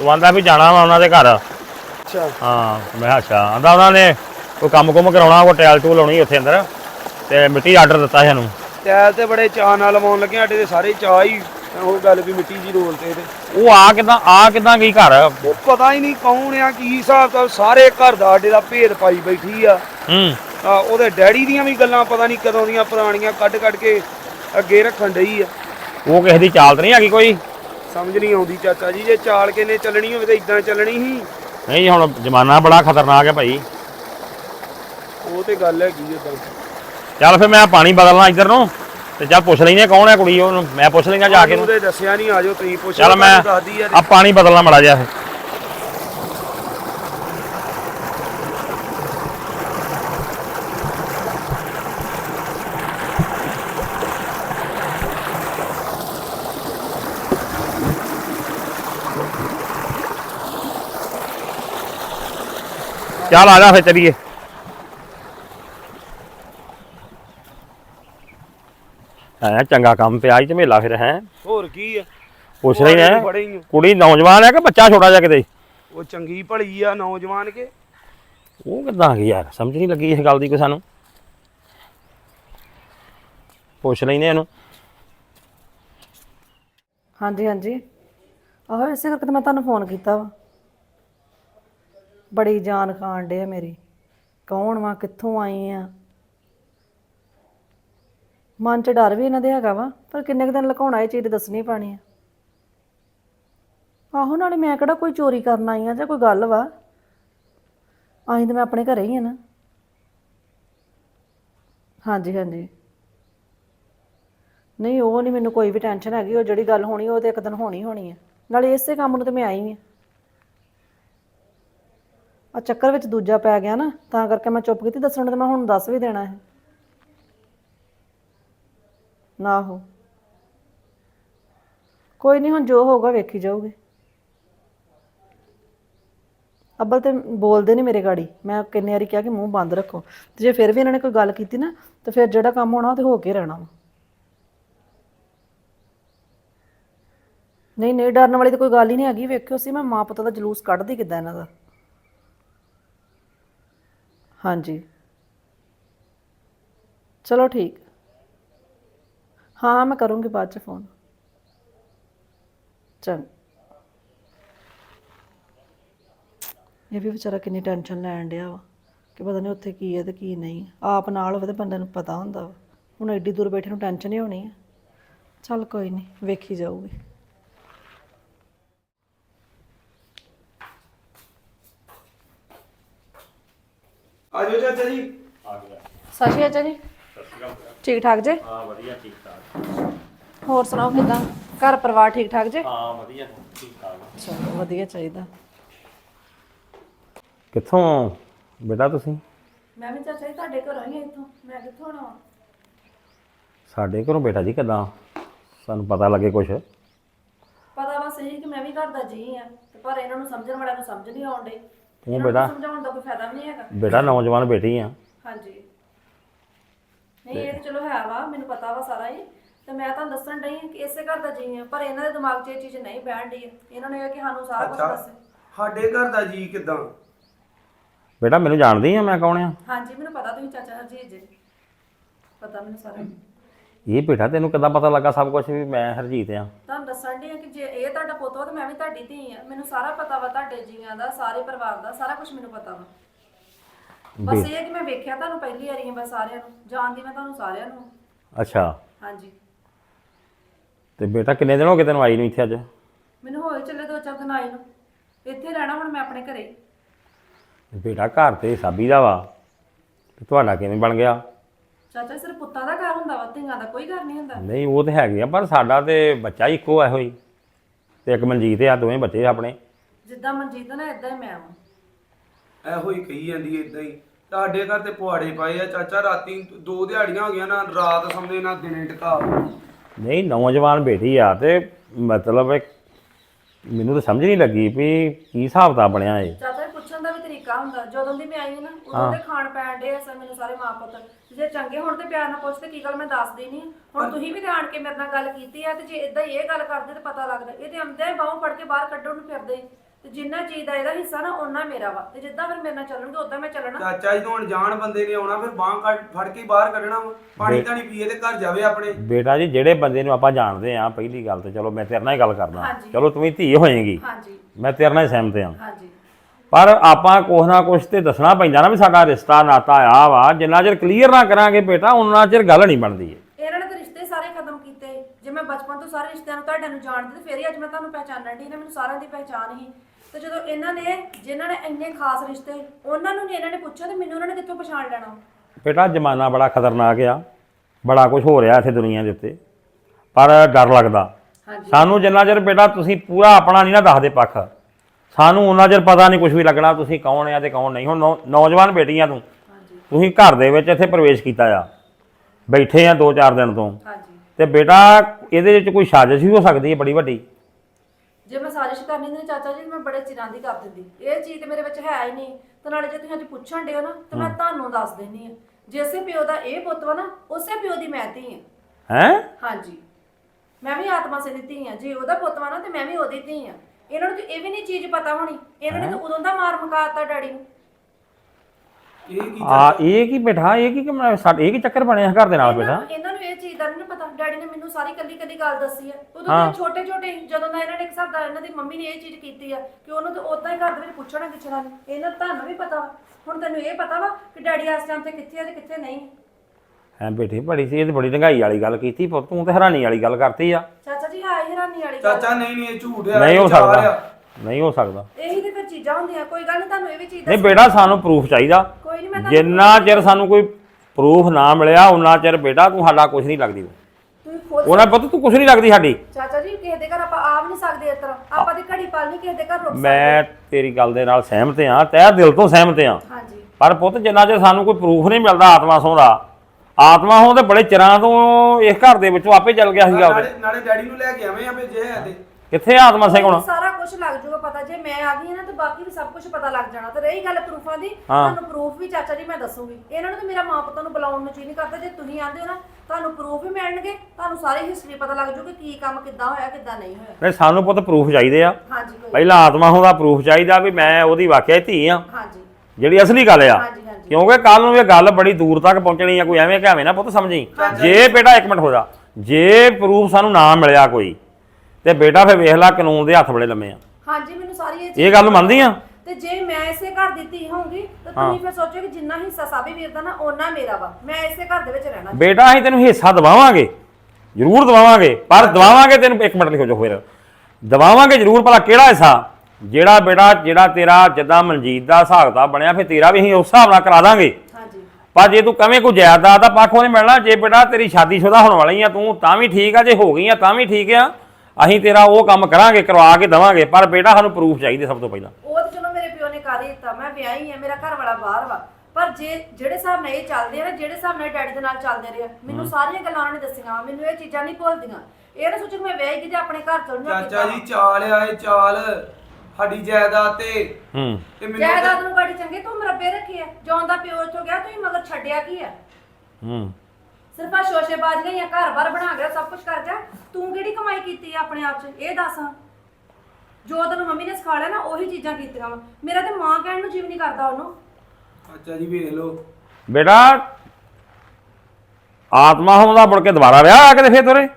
ਉਹ ਆਂਦਾ ਵੀ ਜਾਣਾ ਵਾ ਉਹਨਾਂ ਦੇ ਘਰ। ਅੱਛਾ। ਹਾਂ ਮੈਂ ਅੱਛਾ। ਆਂਦਾ ਉਹਨਾਂ ਨੇ ਕੋਈ ਕੰਮ ਕੁਮ ਕਰਾਉਣਾ ਉਹ ਟੈਲ ਟੂਲ ਲਾਉਣੀ ਉੱਥੇ ਅੰਦਰ। ਤੇ ਮਿੱਟੀ ਆਰਡਰ ਦਿੱਤਾ ਸਾਨੂੰ। ਟੈਲ ਤੇ ਬੜੇ ਚਾਅ ਨਾਲ ਲਵਾਉਣ ਲੱਗੇ ਸਾਡੇ ਤੇ ਸਾਰੇ ਚਾਅ ਹੀ ਉਹ ਗੱਲ ਵੀ ਮਿੱਟੀ ਜੀ ਰੋਲ ਤੇ ਤੇ। ਉਹ ਆ ਕਿਦਾਂ ਆ ਕਿਦਾਂ ਗਈ ਘਰ? ਉਹ ਪਤਾ ਹੀ ਨਹੀਂ ਕੌਣ ਆ ਕੀ ਹਿਸਾਬ ਤਾਂ ਸਾਰੇ ਘਰ ਦਾ ਸਾਡੇ ਦਾ ਭੇਦ ਪਾਈ ਬੈਠੀ ਆ। ਹੂੰ। ਆ, ਉਹਦੇ ਡੈਡੀ ਦੀਆਂ ਵੀ ਗੱਲਾਂ ਪਤਾ ਨਹੀਂ ਕਦੋਂ ਦੀਆਂ ਪੁਰਾਣੀਆਂ ਕੱਢ ਕੱਢ ਕੇ ਅੱਗੇ ਰੱਖਣ ਡਈ ਆ। ਉਹ ਕਿਸੇ ਦੀ ਚਾਲ ਤੇ ਨਹੀਂ ਹੈਗੀ ਕੋਈ? ਸਮਝ ਨਹੀਂ ਆਉਂਦੀ ਚਾਚਾ ਜੀ ਜੇ ਚਾਲ ਕੇ ਨੇ ਚੱਲਣੀ ਹੋਵੇ ਤਾਂ ਇਦਾਂ ਚੱਲਣੀ ਸੀ। ਨਹੀਂ ਹੁਣ ਜ਼ਮਾਨਾ ਬੜਾ ਖਤਰਨਾਕ ਹੈ ਭਾਈ। ਉਹ ਤੇ ਗੱਲ ਹੈਗੀ ਏਦਾਂ ਚੱਲ ਫਿਰ ਮੈਂ ਪਾਣੀ ਬਦਲਣਾ ਇੱਧਰ ਨੂੰ। ਤੇ ਚੱਲ ਪੁੱਛ ਲੈਨੇ ਕੌਣ ਹੈ ਕੁੜੀ ਉਹਨੂੰ ਮੈਂ ਪੁੱਛ ਲੈਂਗਾ ਜਾ ਕੇ ਉਹਨੂੰ। ਉਹਦੇ ਦੱਸਿਆ ਨਹੀਂ ਆਜੋ ਤੁਸੀਂ ਪੁੱਛੋ ਚੱਲ ਮੈਂ ਤੁਹਾਨੂੰ ਦੱਸਦੀ ਆ ਆ ਪਾਣੀ ਬਦਲਣਾ ਮੜਾ ਜਾ ਫਿਰ ਚੱਲ ਆ ਜਾ ਫਿਰ ਚਲੀਏ ਹੈ ਚੰਗਾ ਕੰਮ ਪਿਆ ਹੀ ਝਮੇਲਾ ਫਿਰ ਹੈ। ਹੋਰ ਕੀ ਆ? ਪੁੱਛ ਰਹੀ ਹੈ ਬੜੇ ਹੀ ਆ। ਕੁੜੀ ਨੌਜਵਾਨ ਹੈ ਕਿ ਬੱਚਾ ਛੋਟਾ ਜਿਹਾ ਕਿਤੇ? ਉਹ ਚੰਗੀ ਭਲੀ ਆ ਨੌਜਵਾਨ ਕੇ। ਉਹ ਕਿੱਦਾਂ ਆ ਗਈ ਯਾਰ ਸਮਝ ਨਹੀਂ ਲੱਗੀ ਇਸ ਗੱਲ ਦੀ ਕੋਈ ਸਾਨੂੰ। ਪੁੱਛ ਲੈਨੇ ਇਹਨੂੰ। ਹਾਂਜੀ ਹਾਂਜੀ। ਆਹੋ ਇਸੇ ਕਰਕੇ ਤਾਂ ਮੈਂ ਤੁਹਾਨੂੰ ਫੋਨ ਕੀਤਾ ਵਾ। ਬੜੀ ਜਾਨ ਖਾਣ ਡੇ ਆ ਮੇਰੀ। ਕੌਣ ਵਾ ਕਿੱਥੋਂ ਆਈ ਆ? ਮਨ 'ਚ ਡਰ ਵੀ ਇਹਨਾਂ ਦੇ ਹੈਗਾ ਵਾ, ਪਰ ਕਿੰਨੇ ਕੁ ਦਿਨ ਲੁਕਾਉਣਾ ਇਹ ਚੀਜ਼ ਦੱਸਣੀ ਪੈਣੀ ਆ। ਆਹੋ, ਨਾਲੇ ਮੈਂ ਕਿਹੜਾ ਕੋਈ ਚੋਰੀ ਕਰਨ ਆਈ ਆ ਜਾਂ ਕੋਈ ਗੱਲ ਵਾ? ਆਈ ਤਾਂ ਮੈਂ ਆਪਣੇ ਘਰੇ ਹੀ ਆ ਨਾ। ਹਾਂਜੀ ਹਾਂਜੀ। ਨਹੀਂ, ਉਹ ਨਹੀਂ ਮੈਨੂੰ ਕੋਈ ਵੀ ਟੈਨਸ਼ਨ ਹੈਗੀ, ਉਹ ਜਿਹੜੀ ਗੱਲ ਹੋਣੀ, ਉਹ ਤੇ ਇੱਕ ਦਿਨ ਹੋਣੀ ਹੋਣੀ ਹੈ ਨਾਲੇ ਇਸੇ ਕੰਮ ਨੂੰ ਤੇ ਮੈਂ ਆਈ ਹਾਂ ਆ ਚੱਕਰ ਵਿੱਚ ਦੂਜਾ ਪੈ ਗਿਆ ਨਾ, ਤਾਂ ਕਰਕੇ ਮੈਂ ਚੁੱਪ ਕੀਤੀ, ਦੱਸਣ ਤੇ ਮੈਂ ਹੁਣ ਦੱਸ ਵੀ ਦੇਣਾ ਹੈ। ਨਾ ਕੋਈ ਨਹੀਂ, ਹੁਣ ਜੋ ਹੋਊਗਾ ਵੇਖੀ ਜਾਊਗੀ। ਅੱਬਲ ਤੇ ਬੋਲਦੇ ਨਹੀਂ ਮੇਰੇ ਗਾੜੀ। ਮੈਂ ਕਿੰਨੇ ਵਾਰੀ ਕਿਹਾ ਕਿ ਮੂੰਹ ਬੰਦ ਰੱਖੋ। ਤੇ ਜੇ ਫਿਰ ਵੀ ਇਹਨਾਂ ਨੇ ਕੋਈ ਗੱਲ ਕੀਤੀ ਨਾ, ਤਾਂ ਫਿਰ ਜਿਹੜਾ ਕੰਮ ਹੋਣਾ, ਉਹ ਤੇ ਹੋ ਕੇ ਰਹਿਣਾ ਵਾ। ਨਹੀਂ ਨਹੀਂ, ਡਰਨ ਵਾਲੀ ਤਾਂ ਕੋਈ ਗੱਲ ਹੀ ਨਹੀਂ ਹੈਗੀ। ਵੇਖਿਓ ਸੀ ਮੈਂ ਮਾਂ ਪੁੱਤ ਦਾ ਜਲੂਸ ਕੱਢਦੀ ਕਿੱਦਾਂ ਇਹਨਾਂ ਦਾ। ਹਾਂਜੀ। ਚਲੋ ਠੀਕ। ਹਾਂ ਮੈਂ ਕਰੂੰਗੀ ਬਾਅਦ ਚ ਫੋਨ ਚੰਗਾ ਇਹ ਵੀ ਵਿਚਾਰਾ ਕਿੰਨੀ ਟੈਨਸ਼ਨ ਲੈਣ ਡਿਆ ਵਾ ਕਿ ਪਤਾ ਨਹੀਂ ਉੱਥੇ ਕੀ ਹੈ ਤੇ ਕੀ ਨਹੀਂ। ਆਪ ਨਾਲ ਹੋਵੇ ਤੇ ਬੰਦੇ ਨੂੰ ਪਤਾ ਹੁੰਦਾ ਵਾ। ਹੁਣ ਐਡੀ ਦੂਰ ਬੈਠੇ ਨੂੰ ਟੈਨਸ਼ਨ ਹੀ ਹੋਣੀ ਹੈ ਚੱਲ ਕੋਈ ਨਹੀਂ ਵੇਖੀ ਜਾਊਗੀ। ਆਜੋ ਚਾਚਾ ਜੀ। ਸਤਿ ਸ਼੍ਰੀ ਅਕਾਲ ਜੀ। ਠੀਕ ਠਾਕ ਜੇ? ਹਾਂ ਵਧੀਆ ਠੀਕ ਠਾਕ। ਹੋਰ ਸੁਣਾਓ ਕਿਦਾਂ? ਘਰ ਪਰਿਵਾਰ ਠੀਕ ਠਾਕ ਜੇ? ਹਾਂ ਵਧੀਆ ਠੀਕ ਠਾਕ। ਚਲੋ ਵਧੀਆ ਚਾਹੀਦਾ। ਕਿੱਥੋਂ? ਬੇਟਾ ਤੁਸੀਂ? ਮੈਂ ਵੀ ਚਾਚਾ ਜੀ ਤੁਹਾਡੇ ਘਰੋਂ ਹੀ ਇੱਥੋਂ। ਮੈਂ ਕਿੱਥੋਂ ਆਉਣਾ ਸਾਡੇ ਘਰੋਂ ਬੇਟਾ ਜੀ ਕਿੱਦਾਂ? ਸਾਨੂੰ ਪਤਾ ਲੱਗੇ ਕੁਛ। ਪਤਾ ਵਾ ਸਹੀ ਕਿ ਮੈਂ ਵੀ ਘਰ ਦਾ ਜੀ ਆ ਤੇ ਪਰ ਇਹਨਾਂ ਨੂੰ ਸਮਝਣ ਵਾਲਿਆਂ ਨੂੰ ਸਮਝ ਨਹੀਂ ਆਉਂਦੇ ਤੂੰ ਬੇਟਾ ਸਮਝਾਉਣ ਦਾ ਕੋਈ ਫਾਇਦਾ ਵੀ ਨਹੀਂ ਹੈਗਾ। ਬੇਟਾ ਨੌਜਵਾਨ ਬੇਟੀ ਆ। ਹਾਂਜੀ। ਨਹੀਂ ਇਹ ਤਾਂ ਚਲੋ ਹੈ ਵਾ ਮੈਨੂੰ ਪਤਾ ਵਾ ਸਾਰਾ ਹੀ। ਤੇ ਮੈਂ ਤੁਹਾਨੂੰ ਦੱਸਣ ਡਈ ਹਾਂ ਕਿ ਇਸੇ ਘਰ ਦਾ ਜੀ ਆ ਪਰ ਇਹਨਾਂ ਦੇ ਦਿਮਾਗ 'ਚ ਇਹ ਚੀਜ਼ ਨਹੀਂ ਬੈਠ ਡਈ। ਇਹਨਾਂ ਨੂੰ ਇਹ ਕਿ ਸਾਨੂੰ ਸਾਰਾ ਕੁਝ ਅੱਛਾ ਦੱਸੇ। ਸਾਡੇ ਘਰ ਦਾ ਜੀ ਕਿਦਾਂ? ਬੇਟਾ ਮੈਨੂੰ ਜਾਣਦੀ ਆ ਮੈਂ ਕੌਣ ਆ? ਹਾਂਜੀ ਮੈਨੂੰ ਪਤਾ ਤੁਸੀਂ ਚਾਚਾ ਹਰਜੀਤ ਜੀ। ਪਤਾ ਮੈਨੂੰ ਸਾਰਾ। ਇਹ ਬੇਟਾ ਤੈਨੂੰ ਕਿੱਦਾਂ ਪਤਾ ਲੱਗਾ ਸਭ ਕੁਝ ਵੀ ਮੈਂ ਹਰਜੀਤ ਆ? ਤੁਹਾਨੂੰ ਦੱਸਣ ਡਈ ਹਾਂ ਕਿ ਜੇ ਇਹ ਤੁਹਾਡਾ ਪੁੱਤ ਵਾ ਤੇ ਮੈਂ ਵੀ ਤੁਹਾਡੀ ਧੀ ਆ। ਮੈਨੂੰ ਸਾਰਾ ਪਤਾ ਵਾ ਤੁਹਾਡੇ ਜੀਆਂ ਦਾ ਸਾਰੇ ਪਰਿਵਾਰ ਦਾ ਸਾਰਾ ਕੁਝ ਮੈਨੂੰ ਪਤਾ ਵਾ। ਬਸ ਇਹ ਹੈ ਕਿ ਮੈਂ ਵੇਖਿਆ ਤੁਹਾਨੂੰ ਪਹਿਲੀ ਵਾਰੀ ਆ ਬਸ ਸਾਰਿਆਂ ਨੂੰ। ਜਾਣਦੀ ਮੈਂ ਤੁਹਾਨੂੰ ਸਾਰਿਆਂ ਨੂੰ। ਅੱਛਾ। ਹਾਂਜੀ। ਤੇ ਬੇਟਾ ਕਿੰਨੇ ਦਿਨ ਹੋ ਗਏ ਤੈਨੂੰ ਆਈ ਨੂੰ ਇੱਥੇ ਅੱਜ? ਮੈਨੂੰ ਹੋਏ ਚੱਲੇ ਦੋ ਚਾਰ ਦਿਨ ਆਏ ਨੂੰ। ਇੱਥੇ ਰਹਿਣਾ ਹੁਣ ਮੈਂ ਆਪਣੇ ਘਰੇ। ਬੇਟਾ ਘਰ ਤੇ ਸਾਬੀ ਦਾ ਵਾ। ਤੇ ਤੁਹਾਡਾ ਕਿਵੇਂ ਬਣ ਗਿਆ? ਚਾਚਾ ਸਿਰ ਪੁੱਤਾਂ ਦਾ ਘਰ ਹੁੰਦਾ ਵਾ ਧੀਆਂ ਦਾ ਕੋਈ ਘਰ ਨਹੀਂ ਹੁੰਦਾ। ਨਹੀਂ ਉਹ ਤੇ ਹੈਗੇ ਆ ਪਰ ਸਾਡਾ ਤੇ ਬੱਚਾ ਹੀ ਇੱਕੋ ਇਹੋ ਹੀ। ਤੇ ਇੱਕ ਮਨਜੀਤ ਆ ਦੋਵੇਂ ਬੱਚੇ ਆਪਣੇ। ਜਿੱਦਾਂ ਮਨਜੀਤ ਨਾ ਇਦਾਂ ਹੀ ਮੈਂ ਵਾਂ। ਇਹੋ ਹੀ ਕਹੀ ਜਾਂਦੀ ਇਦਾਂ ਹੀ। ਤੁਹਾਡੇ ਘਰ ਤੇ ਪੁਆੜੇ ਪਾਏ ਆ ਚਾਚਾ ਰਾਤੀ ਦੋ ਦਿਹਾੜੀਆਂ ਹੋ ਗਈਆਂ ਨਾ ਰਾਤ ਸਮਝੇ ਨਾ ਦਿਨੇ ਟਕਾ। ਨਹੀਂ ਨੌਜਵਾਨ ਬੇਟੀ ਆ ਤੇ ਮਤਲਬ ਇਹ ਮੈਨੂੰ ਤਾਂ ਸਮਝ ਨਹੀਂ ਲੱਗੀ ਵੀ ਕੀ ਹਿਸਾਬ ਦਾ ਬਣਿਆ ਇਹ। ਚਾਚਾ ਜੀ ਪੁੱਛਣ ਦਾ ਵੀ ਤਰੀਕਾ ਹੁੰਦਾ ਜਦੋਂ ਦੀ ਮੈਂ ਆਈ ਹਾਂ ਨਾ ਉਦੋਂ ਦੇ ਖਾਣ ਪੈਣ ਦੇ ਅਸਰ ਮੈਨੂੰ ਸਾਰੇ ਮਾਂ ਪੁੱਤ। ਜੇ ਚੰਗੇ ਹੋਣ ਤੇ ਪਿਆਰ ਨਾਲ ਪੁੱਛਦੇ ਕੀ ਗੱਲ ਮੈਂ ਦੱਸਦੀ ਨਹੀਂ ਹੁਣ ਤੁਸੀਂ ਵੀ ਜਾਣ ਕੇ ਮੇਰੇ ਨਾਲ ਗੱਲ ਕੀਤੀ ਆ ਤੇ ਜੇ ਇਦਾਂ ਹੀ ਇਹ ਗੱਲ ਕਰਦੇ ਤੇ ਪਤਾ ਲੱਗਦਾ। ਇਹ ਤੇ ਆਉਂਦੇ ਬਾਹੋਂ ਫੜ ਕੇ ਬਾਹਰ ਕੱਢਣ ਨੂੰ ਫਿਰਦੇ। ਤੇ ਜਿੰਨਾ ਚੀਜ਼ ਦਾ ਇਹਦਾ ਹਿੱਸਾ ਨਾ ਉਹਨਾਂ ਮੇਰਾ ਵਾ। ਤੇ ਜਿੱਦਾਂ ਫਿਰ ਮੇਰੇ ਨਾਲ ਚੱਲਣਗੇ ਉਦਾਂ ਮੈਂ ਚੱਲਣਾ। ਚਾਚਾ ਜੀ ਤੋਂ ਅਣਜਾਣ ਬੰਦੇ ਨੇ ਆਉਣਾ ਫਿਰ ਬਾਂਹ ਕੱਢ ਫੜ ਕੇ ਹੀ ਬਾਹਰ ਕੱਢਣਾ ਵਾ। ਪਾਣੀ ਤਾਂ ਨਹੀਂ ਪੀਏ ਤੇ ਘਰ ਜਾਵੇ ਆਪਣੇ। ਬੇਟਾ ਜੀ ਜਿਹੜੇ ਬੰਦੇ ਨੂੰ ਆਪਾਂ ਜਾਣਦੇ ਆ ਪਹਿਲੀ ਗੱਲ ਤੇ ਚਲੋ ਮੈਂ ਤੇਰੇ ਨਾਲ ਹੀ ਗੱਲ ਕਰਦਾ। ਹਾਂਜੀ। ਚਲੋ ਤੂੰ ਵੀ ਧੀ ਹੋਏਗੀ। ਹਾਂਜੀ। ਮੈਂ ਤੇਰੇ ਨਾਲ ਹੀ ਸਹਿਮਤ ਆ। ਹਾਂਜੀ। ਪਰ ਆਪਾਂ ਕੁਛ ਨਾ ਕੁਛ ਤੇ ਦੱਸਣਾ ਪੈਂਦਾ ਨਾ ਵੀ ਸਾਡਾ ਰਿਸ਼ਤਾ ਨਾਤਾ ਆ ਵਾ। ਜਿੰਨਾ ਚਿਰ ਕਲੀਅਰ ਨਾ ਕਰਾਂਗੇ ਬੇਟਾ ਉਹਨਾਂ ਚਿਰ ਗੱਲ ਨਹੀਂ ਬਣਦੀ ਏ। ਇਹਨਾਂ ਨੇ ਤਾਂ ਰਿਸ਼ਤੇ ਸਾਰੇ ਖਤਮ ਕੀਤੇ। ਜੇ ਮੈਂ ਬਚਪਨ ਤੋਂ ਸਾਰੇ ਰਿਸ਼ਤਿਆਂ ਨੂੰ ਤੁਹਾਡੇ ਨੂੰ ਜਾਣਦੀ ਤੇ ਫੇਰ ਹੀ ਅੱਜ ਮੈਂ ਤੁਹਾਨੂੰ ਪਹਿਚਾਨਣ ਦੀ ਨਾ ਮੈਨੂੰ ਸਾਰਿਆਂ ਦੀ ਪਹਿਚਾਨ ਹੀ। ਤੇ ਜਦੋਂ ਇਹਨਾਂ ਨੇ ਜਿਨ੍ਹਾਂ ਨੇ ਇੰਨੇ ਖਾਸ ਰਿਸ਼ਤੇ ਉਹਨਾਂ ਨੂੰ ਨਹੀਂ ਇਹਨਾਂ ਨੇ ਪੁੱਛਿਆ ਤੇ ਮੈਨੂੰ ਉਹਨਾਂ ਨੇ ਕਿੱਥੋਂ ਪਛਾਣ ਲੈਣਾ? ਬੇਟਾ ਜ਼ਮਾਨਾ ਬੜਾ ਖਤਰਨਾਕ ਆ। ਬੜਾ ਕੁਝ ਹੋ ਰਿਹਾ ਇੱਥੇ ਦੁਨੀਆ ਦੇ ਉੱਤੇ। ਪਰ ਡਰ ਲੱਗਦਾ। ਸਾਨੂੰ ਜਿੰਨਾ ਚਿਰ ਬੇਟਾ ਤੁਸੀਂ ਪੂਰਾ ਆਪਣਾ ਨਹੀਂ ਨਾ ਦੱਸਦੇ ਪੱਖ। ਸਾਨੂੰ ਉਹਨਾਂ ਚਿਰ ਪਤਾ ਨਹੀਂ ਕੁਝ ਵੀ ਲੱਗਣਾ ਤੁਸੀਂ ਕੌਣ ਆ ਤੇ ਕੌਣ ਨਹੀਂ। ਹੁਣ ਨੌ- ਨੌਜਵਾਨ ਬੇਟੀਆਂ ਤੂੰ। ਤੁਸੀਂ ਘਰ ਦੇ ਵਿੱਚ ਇੱਥੇ ਪ੍ਰਵੇਸ਼ ਕੀਤਾ ਆ। ਬੈਠੇ ਆ 2-4 ਦਿਨ ਤੋਂ। ਹਾਂਜੀ। ਤੇ ਬੇਟਾ ਇਹਦੇ ਵਿੱਚ ਕੋਈ ਸਾਜ਼ਿਸ਼ ਵੀ ਹੋ ਸਕਦੀ ਹੈ ਬੜੀ ਵੱਡੀ। ਜੇ ਮੈਂ ਸਾਜ਼ਿਸ਼ ਕਰਨੀ ਨਹੀਂ ਚਾਚਾ ਜੀ ਮੈਂ ਬੜੇ ਚਿਰਾਂ ਦੀ ਕਰ ਦਿੰਦੀ। ਇਹ ਚੀਜ਼ ਤੇ ਮੇਰੇ ਵਿੱਚ ਹੈ ਹੀ ਨਹੀਂ। ਤੇ ਨਾਲੇ ਜੇ ਤੁਸੀਂ ਅੱਜ ਪੁੱਛਣ ਡਿਓ ਨਾ ਤੇ ਮੈਂ ਤੁਹਾਨੂੰ ਦੱਸ ਦੇਣੀ ਆ ਜਿਸੇ ਪਿਓ ਦਾ ਇਹ ਪੁੱਤ ਵਾ ਨਾ ਉਸੇ ਪਿਓ ਦੀ ਮੈਂ ਧੀ ਆ ਹੈ? ਹਾਂਜੀ। ਮੈਂ ਵੀ ਆਤਮਾ ਸੇ ਦਿੱਤੀ ਆ ਜੇ ਉਹਦਾ ਪੁੱਤ ਵਾ ਨਾ ਤੇ ਮੈਂ ਵੀ ਉਹਦੀ ਧੀ ਆ ਇਹਨਾਂ ਨੂੰ ਤੇ ਇਹ ਵੀ ਨਹੀਂ ਚੀਜ਼ ਪਤਾ ਹੋਣੀ। ਇਹਨਾਂ ਨੇ ਤਾਂ ਉਦੋਂ ਦਾ ਮਾਰ ਮੁਕਾਤਾ ਡੈਡੀ ਨੂੰ। ਇਹ ਕੀ ਆ ਇਹ ਕੀ ਬੇਟਾ ਇਹ ਕੀ ਕਿ ਸਾਡੇ ਇਹ ਕੀ ਚੱਕਰ ਬਣਿਆ ਘਰ ਦੇ ਨਾਲ ਬੇਟਾ? ਇਹਨਾਂ ਨੂੰ ਇਹ ਚੀਜ਼ ਦਾ ਨਹੀਂ ਪਤਾ। ਡੈਡੀ ਨੇ ਮੈਨੂੰ ਸਾਰੀ ਕੱਲੀ ਕੱਲੀ ਗੱਲ ਦੱਸੀ ਆ। ਉਦੋਂ ਛੋਟੇ ਛੋਟੇ ਜਦੋਂ ਦਾ ਇਹਨਾਂ ਨੇ ਇੱਕ ਹਿਸਾਬ ਦਾ ਇਹਨਾਂ ਦੀ ਮੰਮੀ ਨੇ ਇਹ ਚੀਜ਼ ਕੀਤੀ ਆ ਕਿ ਉਹਨੂੰ ਤਾਂ ਉਦਾਂ ਹੀ ਘਰ ਦੇ ਵਿੱਚ ਪੁੱਛਣਾ ਕਿਛਣਾ ਨਹੀਂ ਇਹਨਾਂ ਤੁਹਾਨੂੰ ਵੀ ਪਤਾ ਵਾ। ਹੁਣ ਤੈਨੂੰ ਇਹ ਪਤਾ ਵਾ ਕਿ ਡੈਡੀ ਇਸ ਟਾਈਮ ਤੇ ਕਿੱਥੇ ਆ ਤੇ ਕਿੱਥੇ ਨਹੀਂ। ਹੈ ਬੇਟੀ ਬੜੀ ਸੀ ਇਹ ਤੇ ਬੜੀ ਢੰਗਾਈ ਵਾਲੀ ਗੱਲ ਕੀਤੀ ਪੁੱਤ। ਤੂੰ ਤੇ ਹੈਰਾਨੀ ਵਾਲੀ ਗੱਲ ਕਰਤੀ ਆ। ਚਾਚਾ ਜੀ ਹਾਏ ਹੈਰਾਨੀ ਵਾਲੀ ਗੱਲ ਚਾਚਾ ਨਹੀਂ ਨਹੀਂ ਇਹ ਝੂਠ ਆ ਨਹੀਂ ਹੋ ਸਕਦਾ। ਨਹੀਂ ਹੋ ਸਕਦਾ। ਇਹੀ ਤੇ ਫਿਰ ਚੀਜ਼ਾਂ ਹੁੰਦੀਆਂ ਕੋਈ ਗੱਲ ਨਹੀਂ ਤੁਹਾਨੂੰ ਇਹ ਵੀ ਚੀਜ਼ ਨਹੀਂ ਦੱਸ ਬੇਟਾ ਸਾਨੂੰ ਪ੍ਰੂਫ ਚਾਹੀਦਾ। ਕੋਈ ਨਹੀਂ ਮੈਂ ਤੁਹਾਨੂੰ ਜਿੰਨਾ ਚਿਰ ਸਾਨੂੰ ਕੋਈ ਪ੍ਰੂਫ ਨਾ ਮਿਲਿਆ ਉਹਨਾਂ ਚਿਰ ਬੇਟਾ ਤੂੰ ਸਾਡਾ ਕੁਝ ਨਹੀਂ ਲੱਗਦੀ। ਤੁਸੀਂ ਖੁਦ ਉਹਨਾਂ ਪੁੱਤ ਤੂੰ ਕੁਛ ਨਹੀਂ ਲੱਗਦੀ ਸਾਡੀ। ਚਾਚਾ ਜੀ ਕਿਸੇ ਦੇ ਘਰ ਆਪਾਂ ਆ ਵੀ ਨਹੀਂ ਸਕਦੇ ਇਸ ਤਰ੍ਹਾਂ। ਆਪਾਂ ਦੀ ਘੜੀ ਪਲ ਨਹੀਂ ਕਿਸੇ ਦੇ ਘਰ ਰੁਕ ਮੈਂ ਤੇਰੀ ਗੱਲ ਦੇ ਨਾਲ ਸਹਿਮਤ ਹਾਂ ਤੈ ਦਿਲ ਤੋਂ ਸਹਿਮਤ ਹਾਂ। ਹਾਂਜੀ। ਪਰ ਪੁੱਤ ਜਿੰਨਾ ਚਿਰ ਸਾਨੂੰ ਕੋਈ ਪ੍ਰੂਫ ਨਹੀਂ ਮਿਲਦਾ ਆਤਮਾ ਦਾ ਆਤਮਾ ਸੋਹ ਤੇ ਬੜੇ ਚਿਰਾਂ ਤੋਂ ਇਸ ਘਰ ਦੇ ਵਿੱਚੋਂ ਆਪੇ ਚੱਲ ਗਿਆ ਸੀਗਾ ਉਹਦੇ ਨਾਲੇ ਨਾਲੇ ਡੈਡੀ ਨੂੰ ਲੈ ਕੇ ਆਵੇਂ ਆ ਭੇਜੇ ਹੈ ਤੇ। ਕਿੱਥੇ ਆ ਆਤਮਾ ਸਿੰਘ ਹੁਣ? ਸਾਰਾ ਕੁਝ ਲੱਗ ਜਾਊਗਾ ਪਤਾ ਜੇ ਮੈਂ ਆ ਗਈ ਹਾਂ ਨਾ ਤੇ ਬਾਕੀ ਵੀ ਸਭ ਕੁਝ ਪਤਾ ਲੱਗ ਜਾਣਾ। ਤੇ ਰਹੀ ਗੱਲ ਪ੍ਰੂਫਾਂ ਦੀ ਤੁਹਾਨੂੰ ਪ੍ਰੂਫ ਵੀ ਚਾਚਾ ਜੀ ਮੈਂ ਦੱਸੂਗੀ। ਇਹਨਾਂ ਨੂੰ ਤਾਂ ਮੇਰਾ ਮਾਂ ਪੁੱਤਾਂ ਨੂੰ ਬੁਲਾਉਣ ਨੂੰ ਚੀ ਨਹੀਂ ਕਰਦਾ। ਜੇ ਤੁਸੀਂ ਆਂਦੇ ਹੋ ਨਾ ਤੁਹਾਨੂੰ ਪ੍ਰੂਫ ਵੀ ਮਿਲਣਗੇ ਤੁਹਾਨੂੰ ਸਾਰੀ ਹਿਸਟਰੀ ਪਤਾ ਲੱਗ ਜਾਊਗੀ ਕੀ ਕੰਮ ਕਿੱਦਾਂ ਹੋਇਆ ਕਿੱਦਾਂ ਨਹੀਂ ਹੋਇਆ। ਨਹੀਂ ਸਾਨੂੰ ਪੁੱਤ ਪ੍ਰੂਫ ਚਾਹੀਦੇ ਆ। ਹਾਂਜੀ ਕੋਈ ਪਹਿਲਾਂ ਆਤਮਾ ਸੋਹ ਦਾ ਪ੍ਰੂਫ ਚਾਹੀਦਾ ਵੀ ਮੈਂ ਉਹਦੀ ਵਾਕਿਆ ਧੀ ਆ। ਹਾਂਜੀ। ਜਿਹੜੀ ਅਸਲੀ ਗੱਲ ਆ। ਹਾਂਜੀ ਹਾਂਜੀ। ਕਿਉਂਕਿ ਕੱਲ ਨੂੰ ਇਹ ਗੱਲ ਬੜੀ ਦੂਰ ਤੱਕ ਪਹੁੰਚਣੀ ਆ ਕੋਈ ਐਵੇਂ ਭਾਵੇਂ ਨਾ ਪੁੱਤ ਸਮਝੀ। ਜੇ ਬੇਟਾ ਇੱਕ ਮਿੰਟ ਹੋ ਜਾ। ਜੇ ਪ੍ਰੂਫ ਸਾਨੂੰ ਨਾ ਮਿਲਿਆ ਕੋਈ ਤੇ ਬੇਟਾ ਫਿਰ ਵੇਖ ਲੈ ਕਾਨੂੰਨ ਦੇ ਹੱਥ ਬੜੇ ਲੰਮੇ ਆ। ਹਾਂਜੀ ਮੈਨੂੰ ਸਾਰੀ ਇਹ ਇਹ ਗੱਲ ਮੰਨਦੀ ਆ? ਤੇ ਜੇ ਮੈਂ ਇਸੇ ਘਰ ਦੀ ਧੀ ਹੋਊਂਗੀ ਤਾਂ ਤੁਸੀਂ ਫਿਰ ਸੋਚੋ ਕਿ ਜਿੰਨਾ ਹਿੱਸਾ ਸਾਬੀ ਵੀਰ ਦਾ ਨਾ ਓਨਾ ਮੇਰਾ ਵਾ। ਮੈਂ ਇਸੇ ਘਰ ਦੇ ਵਿੱਚ ਰਹਿਣਾ ਬੇਟਾ ਅਸੀਂ ਤੈਨੂੰ ਹਿੱਸਾ ਦਵਾਵਾਂਗੇ। ਜ਼ਰੂਰ ਦਵਾਵਾਂਗੇ ਪਰ ਦਵਾਵਾਂਗੇ ਤੈਨੂੰ ਇੱਕ ਮਿੰਟ ਲਿਖੋ ਜੋ ਫਿਰ। ਦਵਾਵਾਂਗੇ ਜ਼ਰੂਰ ਭਲਾ ਕਿਹੜਾ ਹਿੱਸਾ? ਜਿਹੜਾ ਬੇਟਾ ਜਿਹੜਾ ਤੇਰਾ ਜਿੱਦਾਂ ਮਨਜੀਤ ਦਾ ਹਿਸਾਬ ਕਿਤਾਬ ਬਣਿਆ ਫਿਰ ਤੇਰਾ ਵੀ ਅਸੀਂ ਉਸ ਹਿਸਾਬ ਨਾਲ ਕਰਾ ਦਾਂਗੇ। ਹਾਂਜੀ। ਪਰ ਜੇ ਤੂੰ ਕਵੇਂ ਕੋਈ ਜਾਇਦਾਦ ਦਾ ਪੱਖ ਉਹਨੇ ਮਿਲਣਾ ਜੇ ਬੇਟਾ ਤੇਰੀ ਸ਼ਾਦੀशुदा ਹੋਣ ਵਾਲੀ ਆ ਤੂੰ ਤਾਂ ਵੀ ਠੀਕ ਆ ਜੇ ਹੋ ਗਈ ਆ ਤਾਂ ਵੀ ਠੀਕ ਆ। ਅਸੀਂ ਤੇਰਾ ਉਹ ਕੰਮ ਕਰਾਂਗੇ ਕਰਵਾ ਕੇ ਦਵਾਂਗੇ ਪਰ ਬੇਟਾ ਸਾਨੂੰ ਪ੍ਰੂਫ ਚਾਹੀਦੇ ਸਭ ਤੋਂ ਪਹਿਲਾਂ। ਉਹ ਤਾਂ ਚਲੋ ਮੇਰੇ ਪਿਓ ਨੇ ਕਰ ਹੀ ਦਿੱਤਾ ਮੈਂ ਵਿਆਹੀ ਆ ਮੇਰਾ ਘਰ ਵਾਲਾ ਬਾਹਰ ਵਾ। ਪਰ ਜੇ ਜਿਹੜੇ ਹਿਸਾਬ ਨਾਲ ਇਹ ਚੱਲਦੇ ਆ ਨਾ ਜਿਹੜੇ ਹਿਸਾਬ ਨਾਲ ਡੈਡੀ ਦੇ ਨਾਲ ਚੱਲਦੇ ਰਹੇ ਆ, ਮੈਨੂੰ ਸਾਰੀਆਂ ਗੱਲਾਂ ਉਹਨਾਂ ਨੇ ਦੱਸੀਆਂ ਮੈਨੂੰ ਇਹ ਚੀਜ਼ਾਂ ਨਹੀਂ ਭੁੱਲਦੀਆਂ। ਇਹ ਨਾ ਸੋਚੋ ਕਿ ਮੈਂ ਵਿਆਹੀ ਕਿ ਜੇ ਆਪਣੇ ਘਰ ਚਲ ਜਾ ਚਾਚਾ ਜੀ ਚਾਲ ਆ ਇਹ ਚਾਲ ਸਾਡੀ ਜਾਇਦਾਦ ਤੇ। ਹੂੰ। ਤੇ ਮੈਨੂੰ ਜਾਇਦਾਦ ਨੂੰ ਬੜੀ ਚੰਗੇ ਤੂੰ ਮਰੱਬੇ ਰੱਖੀ ਆ ਜੌਂ ਦਾ ਪਿਓ ਇੱਥੋਂ ਗਿਆ ਤੂੰ ਮਗਰ ਛੱਡਿਆ ਕੀ ਆ? ਹੂੰ। ਸਿਰਫ ਆ ਸ਼ੋਸ਼ੇ ਬਾਜ ਗਈਆਂ ਘਰ-ਬਾਰ ਬਣਾ ਗਿਆ ਸਭ ਕੁਝ ਕਰ ਗਿਆ ਤੂੰ ਕਿਹੜੀ ਕਮਾਈ ਕੀਤੀ ਆ ਆਪਣੇ ਆਪ 'ਚ? ਇਹ ਦੱਸ। ਹਾਂ। ਜੋ ਤੈਨੂੰ ਮੰਮੀ ਨੇ ਸਿਖਾ ਲਿਆ ਨਾ ਉਹੀ ਚੀਜ਼ਾਂ ਕੀਤੀਆਂ ਵਾ। ਮੇਰਾ ਤੇ ਮਾਂ ਕਹਿਣ ਨੂੰ ਜੀਵ ਨਹੀਂ ਕਰਦਾ ਉਹਨੂੰ। ਚਾਚਾ ਜੀ ਵੇਖ ਲਓ। ਬੇਟਾ ਆਤਮਾ ਹੋਣ ਦਾ ਮੁੜ ਕੇ ਦੁਬਾਰਾ ਵਿਆਹ ਆ ਕਿਤੇ ਫੇਰ ਤੋਰੇ।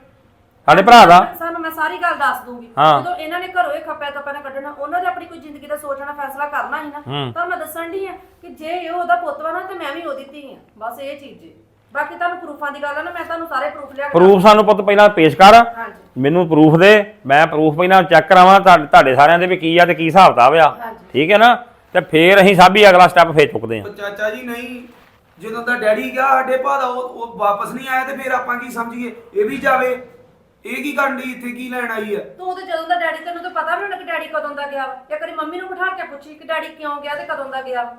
ਸਾਡੇ ਭਰਾ ਦਾ। ਸਾਨੂੰ ਮੈਂ ਸਾਰੀ ਗੱਲ ਦੱਸ ਦੂੰਗੀ। ਹਾਂ। ਜਦੋਂ ਇਹਨਾਂ ਨੇ ਘਰੋਂ ਇਹ ਖੱਪਿਆ ਤੱਪਿਆ ਨਾ ਕੱਢਣਾ ਉਹਨਾਂ ਨੇ ਆਪਣੀ ਕੋਈ ਜ਼ਿੰਦਗੀ ਦਾ ਸੋਚਣਾ ਫੈਸਲਾ ਕਰਨਾ ਸੀ ਨਾ। ਤਾਂ ਮੈਂ ਦੱਸਣ ਦੀ ਆ ਕਿ ਜੇ ਇਹ ਉਹਦਾ ਪੁੱਤ ਵਾ ਨਾ ਤੇ ਮੈਂ ਵੀ ਉਹਦੀ ਧੀ ਆ। ਬਸ ਇਹ ਚੀਜ਼ ਜੀ। ਬਾਕੀ ਤੁਹਾਨੂੰ ਪ੍ਰੂਫਾਂ ਦੀ ਗੱਲ ਆ ਨਾ ਮੈਂ ਤੁਹਾਨੂੰ ਸਾਰੇ ਪ੍ਰੂਫ ਲਿਆ ਕੇ ਪ੍ਰੂਫ ਸਾਨੂੰ ਪੁੱਤ ਪਹਿਲਾਂ ਪੇਸ਼ ਕਰ। ਹਾਂਜੀ। ਮੈਨੂੰ ਪ੍ਰੂਫ ਦੇ ਮੈਂ ਪ੍ਰੂਫ ਪਹਿਲਾਂ ਚੈੱਕ ਕਰਾਵਾਂ ਤੁਹਾਡੇ ਤੁਹਾਡੇ ਸਾਰਿਆਂ ਦੇ ਵੀ ਕੀ ਆ ਤੇ ਕੀ ਹਿਸਾਬ ਕਿਤਾਬ ਆ। ਹਾਂਜੀ। ਠੀਕ ਹੈ ਨਾ? ਤੇ ਫੇਰ ਅਸੀਂ ਹੀ ਅਗਲਾ ਸਟੈਪ ਫੇਰ ਚੁੱਕਦੇ ਆ ਉਹ ਚਾਚਾ ਜੀ ਨਹੀਂ ਜਦੋਂ ਦਾ ਡੈਡੀ ਗਿਆ ਸਾਡੇ ਭਾ ਦਾ ਉਹ ਉਹ ਵਾਪਸ ਨਹੀਂ ਆਇਆ ਤੇ ਫਿਰ ਆਪਾਂ ਕੀ ਸਮਝੀਏ? ਇਹ ਵੀ ਜਾਵੇ। ਇਹ ਕੀ ਕਰਨ ਦੀ ਇੱਥੇ ਕੀ ਲੈਣ ਆਈ ਆ? ਤੂੰ ਤੇ ਜਦੋਂ ਦਾ ਡੈਡੀ ਤੈਨੂੰ ਤਾਂ ਪਤਾ ਵੀ ਹੋਣਾ ਕਿ ਡੈਡੀ ਕਦੋਂ ਦਾ ਗਿਆ ਵਾ। ਇੱਕ ਵਾਰੀ ਮੰਮੀ ਨੂੰ ਬਿਠਾ ਕੇ ਪੁੱਛੀ ਕਿ ਡੈਡੀ ਕਿਉਂ ਗਿਆ ਤੇ ਕਦੋਂ ਦਾ ਗਿਆ ਵਾ।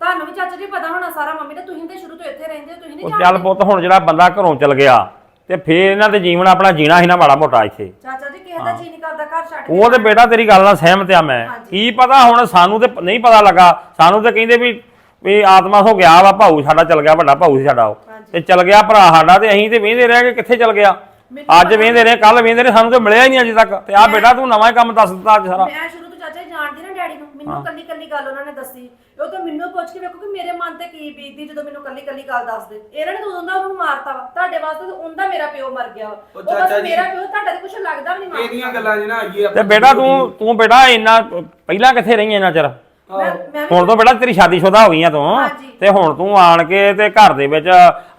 ਤੁਹਾਨੂੰ ਵੀ ਚਾਚਾ ਜੀ ਪਤਾ ਹੋਣਾ ਸਾਰਾ ਮੰਮੀ ਦਾ ਤੁਸੀਂ ਤੇ ਸ਼ੁਰੂ ਤੋਂ ਇੱਥੇ ਰਹਿੰਦੇ ਹੋ ਤੁਸੀਂ ਨਹੀਂ ਉਹ ਜਾਣਦੇ। ਚੱਲ ਪੁੱਤ ਹੁਣ ਜਿਹੜਾ ਬੰਦਾ ਘਰੋਂ ਚਲ ਗਿਆ ਤੇ ਫੇਰ ਇਹਨਾਂ ਦੇ ਜੀਵਨ ਆਪਣਾ ਜੀਣਾ ਸੀ ਨਾ ਮਾੜਾ ਮੋਟਾ ਇੱਥੇ। ਚਾਚਾ ਜੀ ਕਿਸੇ ਦਾ ਜੀ ਨਹੀਂ ਕਰਦਾ ਘਰ ਛੱਡ ਕੇ ਉਹ ਤੇ ਬੇਟਾ ਤੇਰੀ ਗੱਲ ਨਾਲ ਸਹਿਮਤ ਆ ਮੈਂ। ਕੀ ਪਤਾ ਹੁਣ ਸਾਨੂੰ ਤੇ ਪ- ਨਹੀਂ ਪਤਾ ਲੱਗਾ ਸਾਨੂੰ ਤੇ ਕਹਿੰਦੇ ਵੀ ਵੀ ਆਤਮਾ ਸੋ ਗਿਆ ਵਾ ਭਾਊ ਸਾਡਾ ਚਲ ਗਿਆ ਵੱਡਾ ਭਾਊ ਸੀ ਸਾਡਾ ਉਹ। ਤੇ ਚਲ ਗਿਆ ਭਰਾ ਸਾਡਾ ਤੇ ਅਸੀਂ ਤੇ ਵੇਂਦੇ ਰਹਿ ਗਏ ਕਿੱਥੇ ਚਲ ਗਿਆ। ਅੱਜ ਵੇਂਦੇ ਰਹੇ ਕੱਲ ਵੇਂਦੇ ਰਹੇ ਸਾਨੂੰ ਤੇ ਮਿਲਿਆ ਹੀ ਨਹੀਂ ਅਜੇ ਤੱਕ। ਤੇ ਆ ਬੇਟਾ ਤੂੰ ਨਵਾਂ ਹੀ ਕੰਮ ਦੱਸ ਦਿੱਤਾ ਅੱਜ ਸਾਰਾ। ਮੈਂ ਸ਼ੁਰੂ ਤੋਂ ਚਾਚਾ ਜੀ ਜਾਣਦੀ ਨਾ ਡੈਡੀ ਨੂੰ ਮੈਨੂੰ ਕੱਲੀ ਕੱਲੀ ਗੱਲ ਉਹਨਾਂ ਨੇ ਦੱਸੀ। ਉਹ ਤਾਂ ਮੈਨੂੰ ਪੁੱਛ ਕੇ ਵੇਖੋ ਕਿ ਮੇਰੇ ਮਨ ਤੇ ਕੀ ਬੀਤਦੀ ਜਦੋਂ ਮੈਨੂੰ ਕੱਲੀ ਕੱਲੀ ਗੱਲ ਦੱਸਦੇ। ਇਹਨਾਂ ਨੇ ਤਾਂ ਉਦੋਂ ਦਾ ਉਹਨੂੰ ਮਾਰਤਾ ਵਾ। ਤੁਹਾਡੇ ਵਾਸਤੇ ਤਾਂ ਉਹਦਾ ਮੇਰਾ ਪਿਓ ਮਰ ਗਿਆ ਵਾ। ਉਹ ਉਹ ਬਸ ਚਾਚਾ ਜੀ- ਮੇਰਾ ਪਿਓ ਤੁਹਾਡਾ ਤੇ ਕੁਝ ਲੱਗਦਾ ਵੀ ਨਹੀਂ ਇਹਦੀਆਂ ਗੱਲਾਂ ਜਿ ਨਾ ਆਈਏ ਤੇ ਬੇਟਾ ਤੂੰ ਤੂੰ ਬੇਟਾ ਇੰਨਾ ਪਹਿਲਾਂ ਕਿੱਥੇ ਰਹੀ ਇੰਨਾ ਚਿਰ? ਮੈਂ ਮੈਂ ਵੀ ਹੁਣ ਤੋਂ ਬੇਟਾ ਤੇਰੀ ਸ਼ਾਦੀशुदा ਹੋ ਗਈਆਂ ਤੂੰ। ਹਾਂਜੀ। ਤੇ ਹੁਣ ਤੂੰ ਆਣ ਕੇ ਤੇ ਘਰ ਦੇ ਵਿੱਚ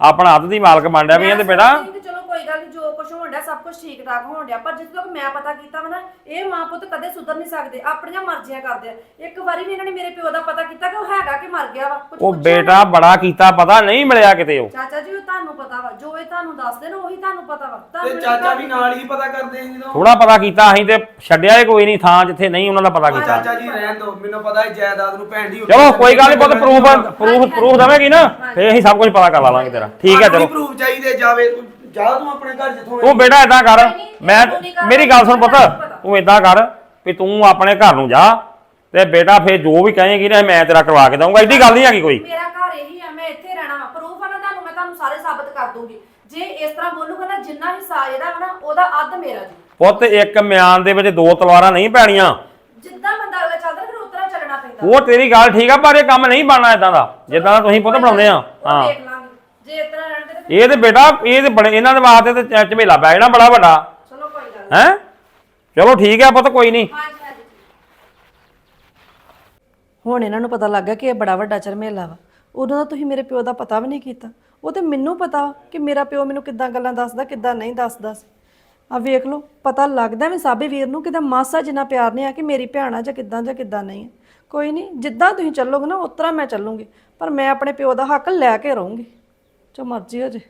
ਆਪਣਾ ਅੱਧ ਦੀ ਮਾਲਕ ਬਣ ਡਿਆ ਵੀ ਆ ਤੇ ਬੇਟਾ ਸੋਚਦੀ ਕਿ ਚਲੋ ਕੋਈ ਗੱਲ ਨਹੀਂ ਜੋ ਕੁਝ ਹੋਣ ਡਿਆ ਸਭ ਕੁਝ ਠੀਕ ਠਾਕ ਹੋਣ ਡਿਆ ਪਰ ਜਦੋਂ ਤੱਕ ਮੈਂ ਪਤਾ ਕੀਤਾ ਵਾ ਨਾ ਇਹ ਮਾਂ ਪੁੱਤ ਕਦੇ ਸੁਧਰ ਨਹੀਂ ਸਕਦੇ ਆਪਣੀਆਂ ਮਰਜ਼ੀਆਂ ਕਰਦੇ ਆ। ਇੱਕ ਵਾਰੀ ਵੀ ਇਹਨਾਂ ਨੇ ਮੇਰੇ ਪਿਓ ਦਾ ਪਤਾ ਕੀਤਾ ਕਿ ਉਹ ਹੈਗਾ ਕਿ ਮਰ ਗਿਆ ਵਾ ਕੁਝ ਉਹ ਪੁੱਛਿਆ ਬੇਟਾ ਬੜਾ ਕੀਤਾ ਪਤਾ ਨਹੀਂ ਮਿਲਿਆ ਕਿਤੇ ਉਹ। ਚਾਚਾ ਜੀ ਉਹ ਤੁਹਾਨੂੰ ਪਤਾ ਵਾ ਜੋ ਇਹ ਤੁਹਾਨੂੰ ਦੱਸਦੇ ਨੇ ਉਹੀ ਤੁਹਾਨੂੰ ਪਤਾ ਵਾ। ਤੇ ਤੁਹਾਨੂੰ ਚਾਚਾ ਵੀ ਨਾਲ ਹੀ ਪਤਾ ਕਰਦੇ ਆ ਜਦੋਂ। ਥੋੜਾ ਪਤਾ ਕੀਤਾ ਅਸੀਂ ਤੇ ਛੱਡਿਆ ਹੀ ਕੋਈ ਨਹੀਂ ਥਾਂ ਜਿੱਥੇ ਨਹੀਂ ਉਹਨਾਂ ਦਾ ਪਤਾ ਕੀਤਾ। ਚਾਚਾ ਜੀ ਰਹਿਣ ਦੋ ਮੈਨੂੰ ਪਤਾ ਹੈ ਜਾਇਦਾਦ ਨੂੰ ਭੈਣ ਦੀ ਚਲੋ ਕੋਈ ਗੱਲ ਨਹੀਂ ਪੁੱਤ ਪ੍ਰੂਫ ਪ੍ਰੂਫ ਪ੍ਰੂਫ ਦੇਵੇਗੀ ਨਾ ਫੇਰ ਅਸੀਂ ਸਭ ਕੁਝ ਪਤਾ ਕਰ ਲਾਵਾਂਗੇ ਤੇਰਾ। ਠੀਕ ਹੈ ਚਲੋ। ਪ੍ਰੂਫ ਚਾਹੀਦੇ ਜਾਵੇ ਤੂੰ। ਜਾ ਤੂੰ ਆਪਣੇ ਘਰ ਜਿੱਥੋਂ ਤੂੰ ਬੇਟਾ ਏਦਾਂ ਕਰ ਮੈਂ ਮੇਰੀ ਗੱਲ ਸੁਣ ਪੁੱਤ। ਤੂੰ ਏਦਾਂ ਕਰ ਵੀ ਤੂੰ ਆਪਣੇ ਘਰ ਨੂੰ ਜਾ ਤੇ ਬੇਟਾ ਫੇਰ ਜੋ ਵੀ ਕਹੇਗੀ ਨਾ ਮੈਂ ਤੇਰਾ ਕਰਵਾ ਕੇ ਦਊਂਗਾ। ਐਡੀ ਗੱਲ ਨਹੀਂ ਹੈਗੀ ਕੋਈ। ਮੇਰਾ ਘਰ ਇਹੀ ਆ ਮੈਂ ਇੱਥੇ ਰਹਿਣਾ ਵਾ। ਪ੍ਰੂਫ ਆ ਨਾ ਤੁਹਾਨੂੰ ਮੈਂ ਤੁਹਾਨੂੰ ਸਾਰੇ ਸਾਬਤ ਕਰ ਦੂੰਗੀ ਜੇ ਇਸ ਤਰ੍ਹਾਂ ਬੋਲੂਗਾ ਨਾ ਜਿੰਨਾ ਹਿੱਸਾ ਇਹਦਾ ਵਾ ਨਾ ਉਹਦਾ ਅੱਧ ਮੇਰਾ ਜੀ। ਪੁੱਤ ਇੱਕ ਮਿਆਨ ਦੇ ਵਿੱਚ ਦੋ ਤਲਵਾਰਾਂ ਨਹੀਂ ਪੈਣੀਆਂ। ਜਿੱਦਾਂ ਬੰਦਾ ਅਗਲਾ ਚੱਲਦਾ ਫਿਰ ਉਤਰਾ ਚੱਲਣਾ ਪੈਂਦਾ। ਉਹ ਤੇਰੀ ਗੱਲ ਠੀਕ ਆ ਪਰ ਇਹ ਕੰਮ ਨਹੀਂ ਬਣਨਾ ਇਦਾਂ ਦਾ। ਜਿੱਦਾਂ ਦਾ ਤੁਸੀਂ ਪੁੱਤ ਬਣਾਉਂਦੇ ਆ। ਹਾਂ। ਦੇਖ ਲਾਂਗੇ। ਜੇ ਇਸ ਤਰ੍ਹਾਂ ਇਹ ਤੇ ਬੇਟਾ ਇਹ ਤੇ ਬੜੇ ਇਹਨਾਂ ਦੇ ਵਾਸਤੇ ਤੇ ਚ- ਝਮੇਲਾ ਪੈ ਜਾਣਾ ਬੜਾ ਵੱਡਾ। ਚਲੋ ਕੋਈ ਗੱਲ ਨੀ। ਹੈ? ਚਲੋ ਠੀਕ ਆ ਪੁੱਤ ਕੋਈ ਨਹੀਂ। ਹਾਂਜੀ ਹਾਂਜੀ। ਹੁਣ ਇਹਨਾਂ ਨੂੰ ਪਤਾ ਲੱਗ ਗਿਆ ਕਿ ਇਹ ਬੜਾ ਵੱਡਾ ਚਰਮੇਲਾ ਵਾ। ਉਦੋਂ ਦਾ ਤੁਸੀਂ ਮੇਰੇ ਪਿਓ ਦਾ ਪਤਾ ਵੀ ਨਹੀਂ ਕੀਤਾ। ਉਹ ਤੇ ਮੈਨੂੰ ਪਤਾ ਕਿ ਮੇਰਾ ਪਿਓ ਮੈਨੂੰ ਕਿੱਦਾਂ ਗੱਲਾਂ ਦੱਸਦਾ ਕਿੱਦਾਂ ਨਹੀਂ ਦੱਸਦਾ ਸੀ। ਆ ਵੇਖ ਲਓ ਪਤਾ ਲੱਗਦਾ ਵੀ ਸਾਬੇ ਵੀਰ ਨੂੰ ਕਿਦਾਂ ਮਾਸਾ ਜਿੰਨਾ ਪਿਆਰ ਨਹੀਂ ਆ ਕਿ ਮੇਰੀ ਭੈਣ ਆ ਜਾਂ ਕਿੱਦਾਂ ਜਾਂ ਕਿੱਦਾਂ ਨਹੀਂ ਹੈ ਕੋਈ ਨਹੀਂ ਜਿੱਦਾਂ ਤੁਸੀਂ ਚੱਲੋਗੇ ਨਾ ਉਸ ਤਰ੍ਹਾਂ ਮੈਂ ਚੱਲੂੰਗੀ। ਪਰ ਮੈਂ ਆਪਣੇ ਪਿਓ ਦਾ ਹੱਕ ਲੈ ਕੇ ਰਹੂੰਗੀ। ਜੋ ਮਰਜ਼ੀ ਹੋ ਜੇ।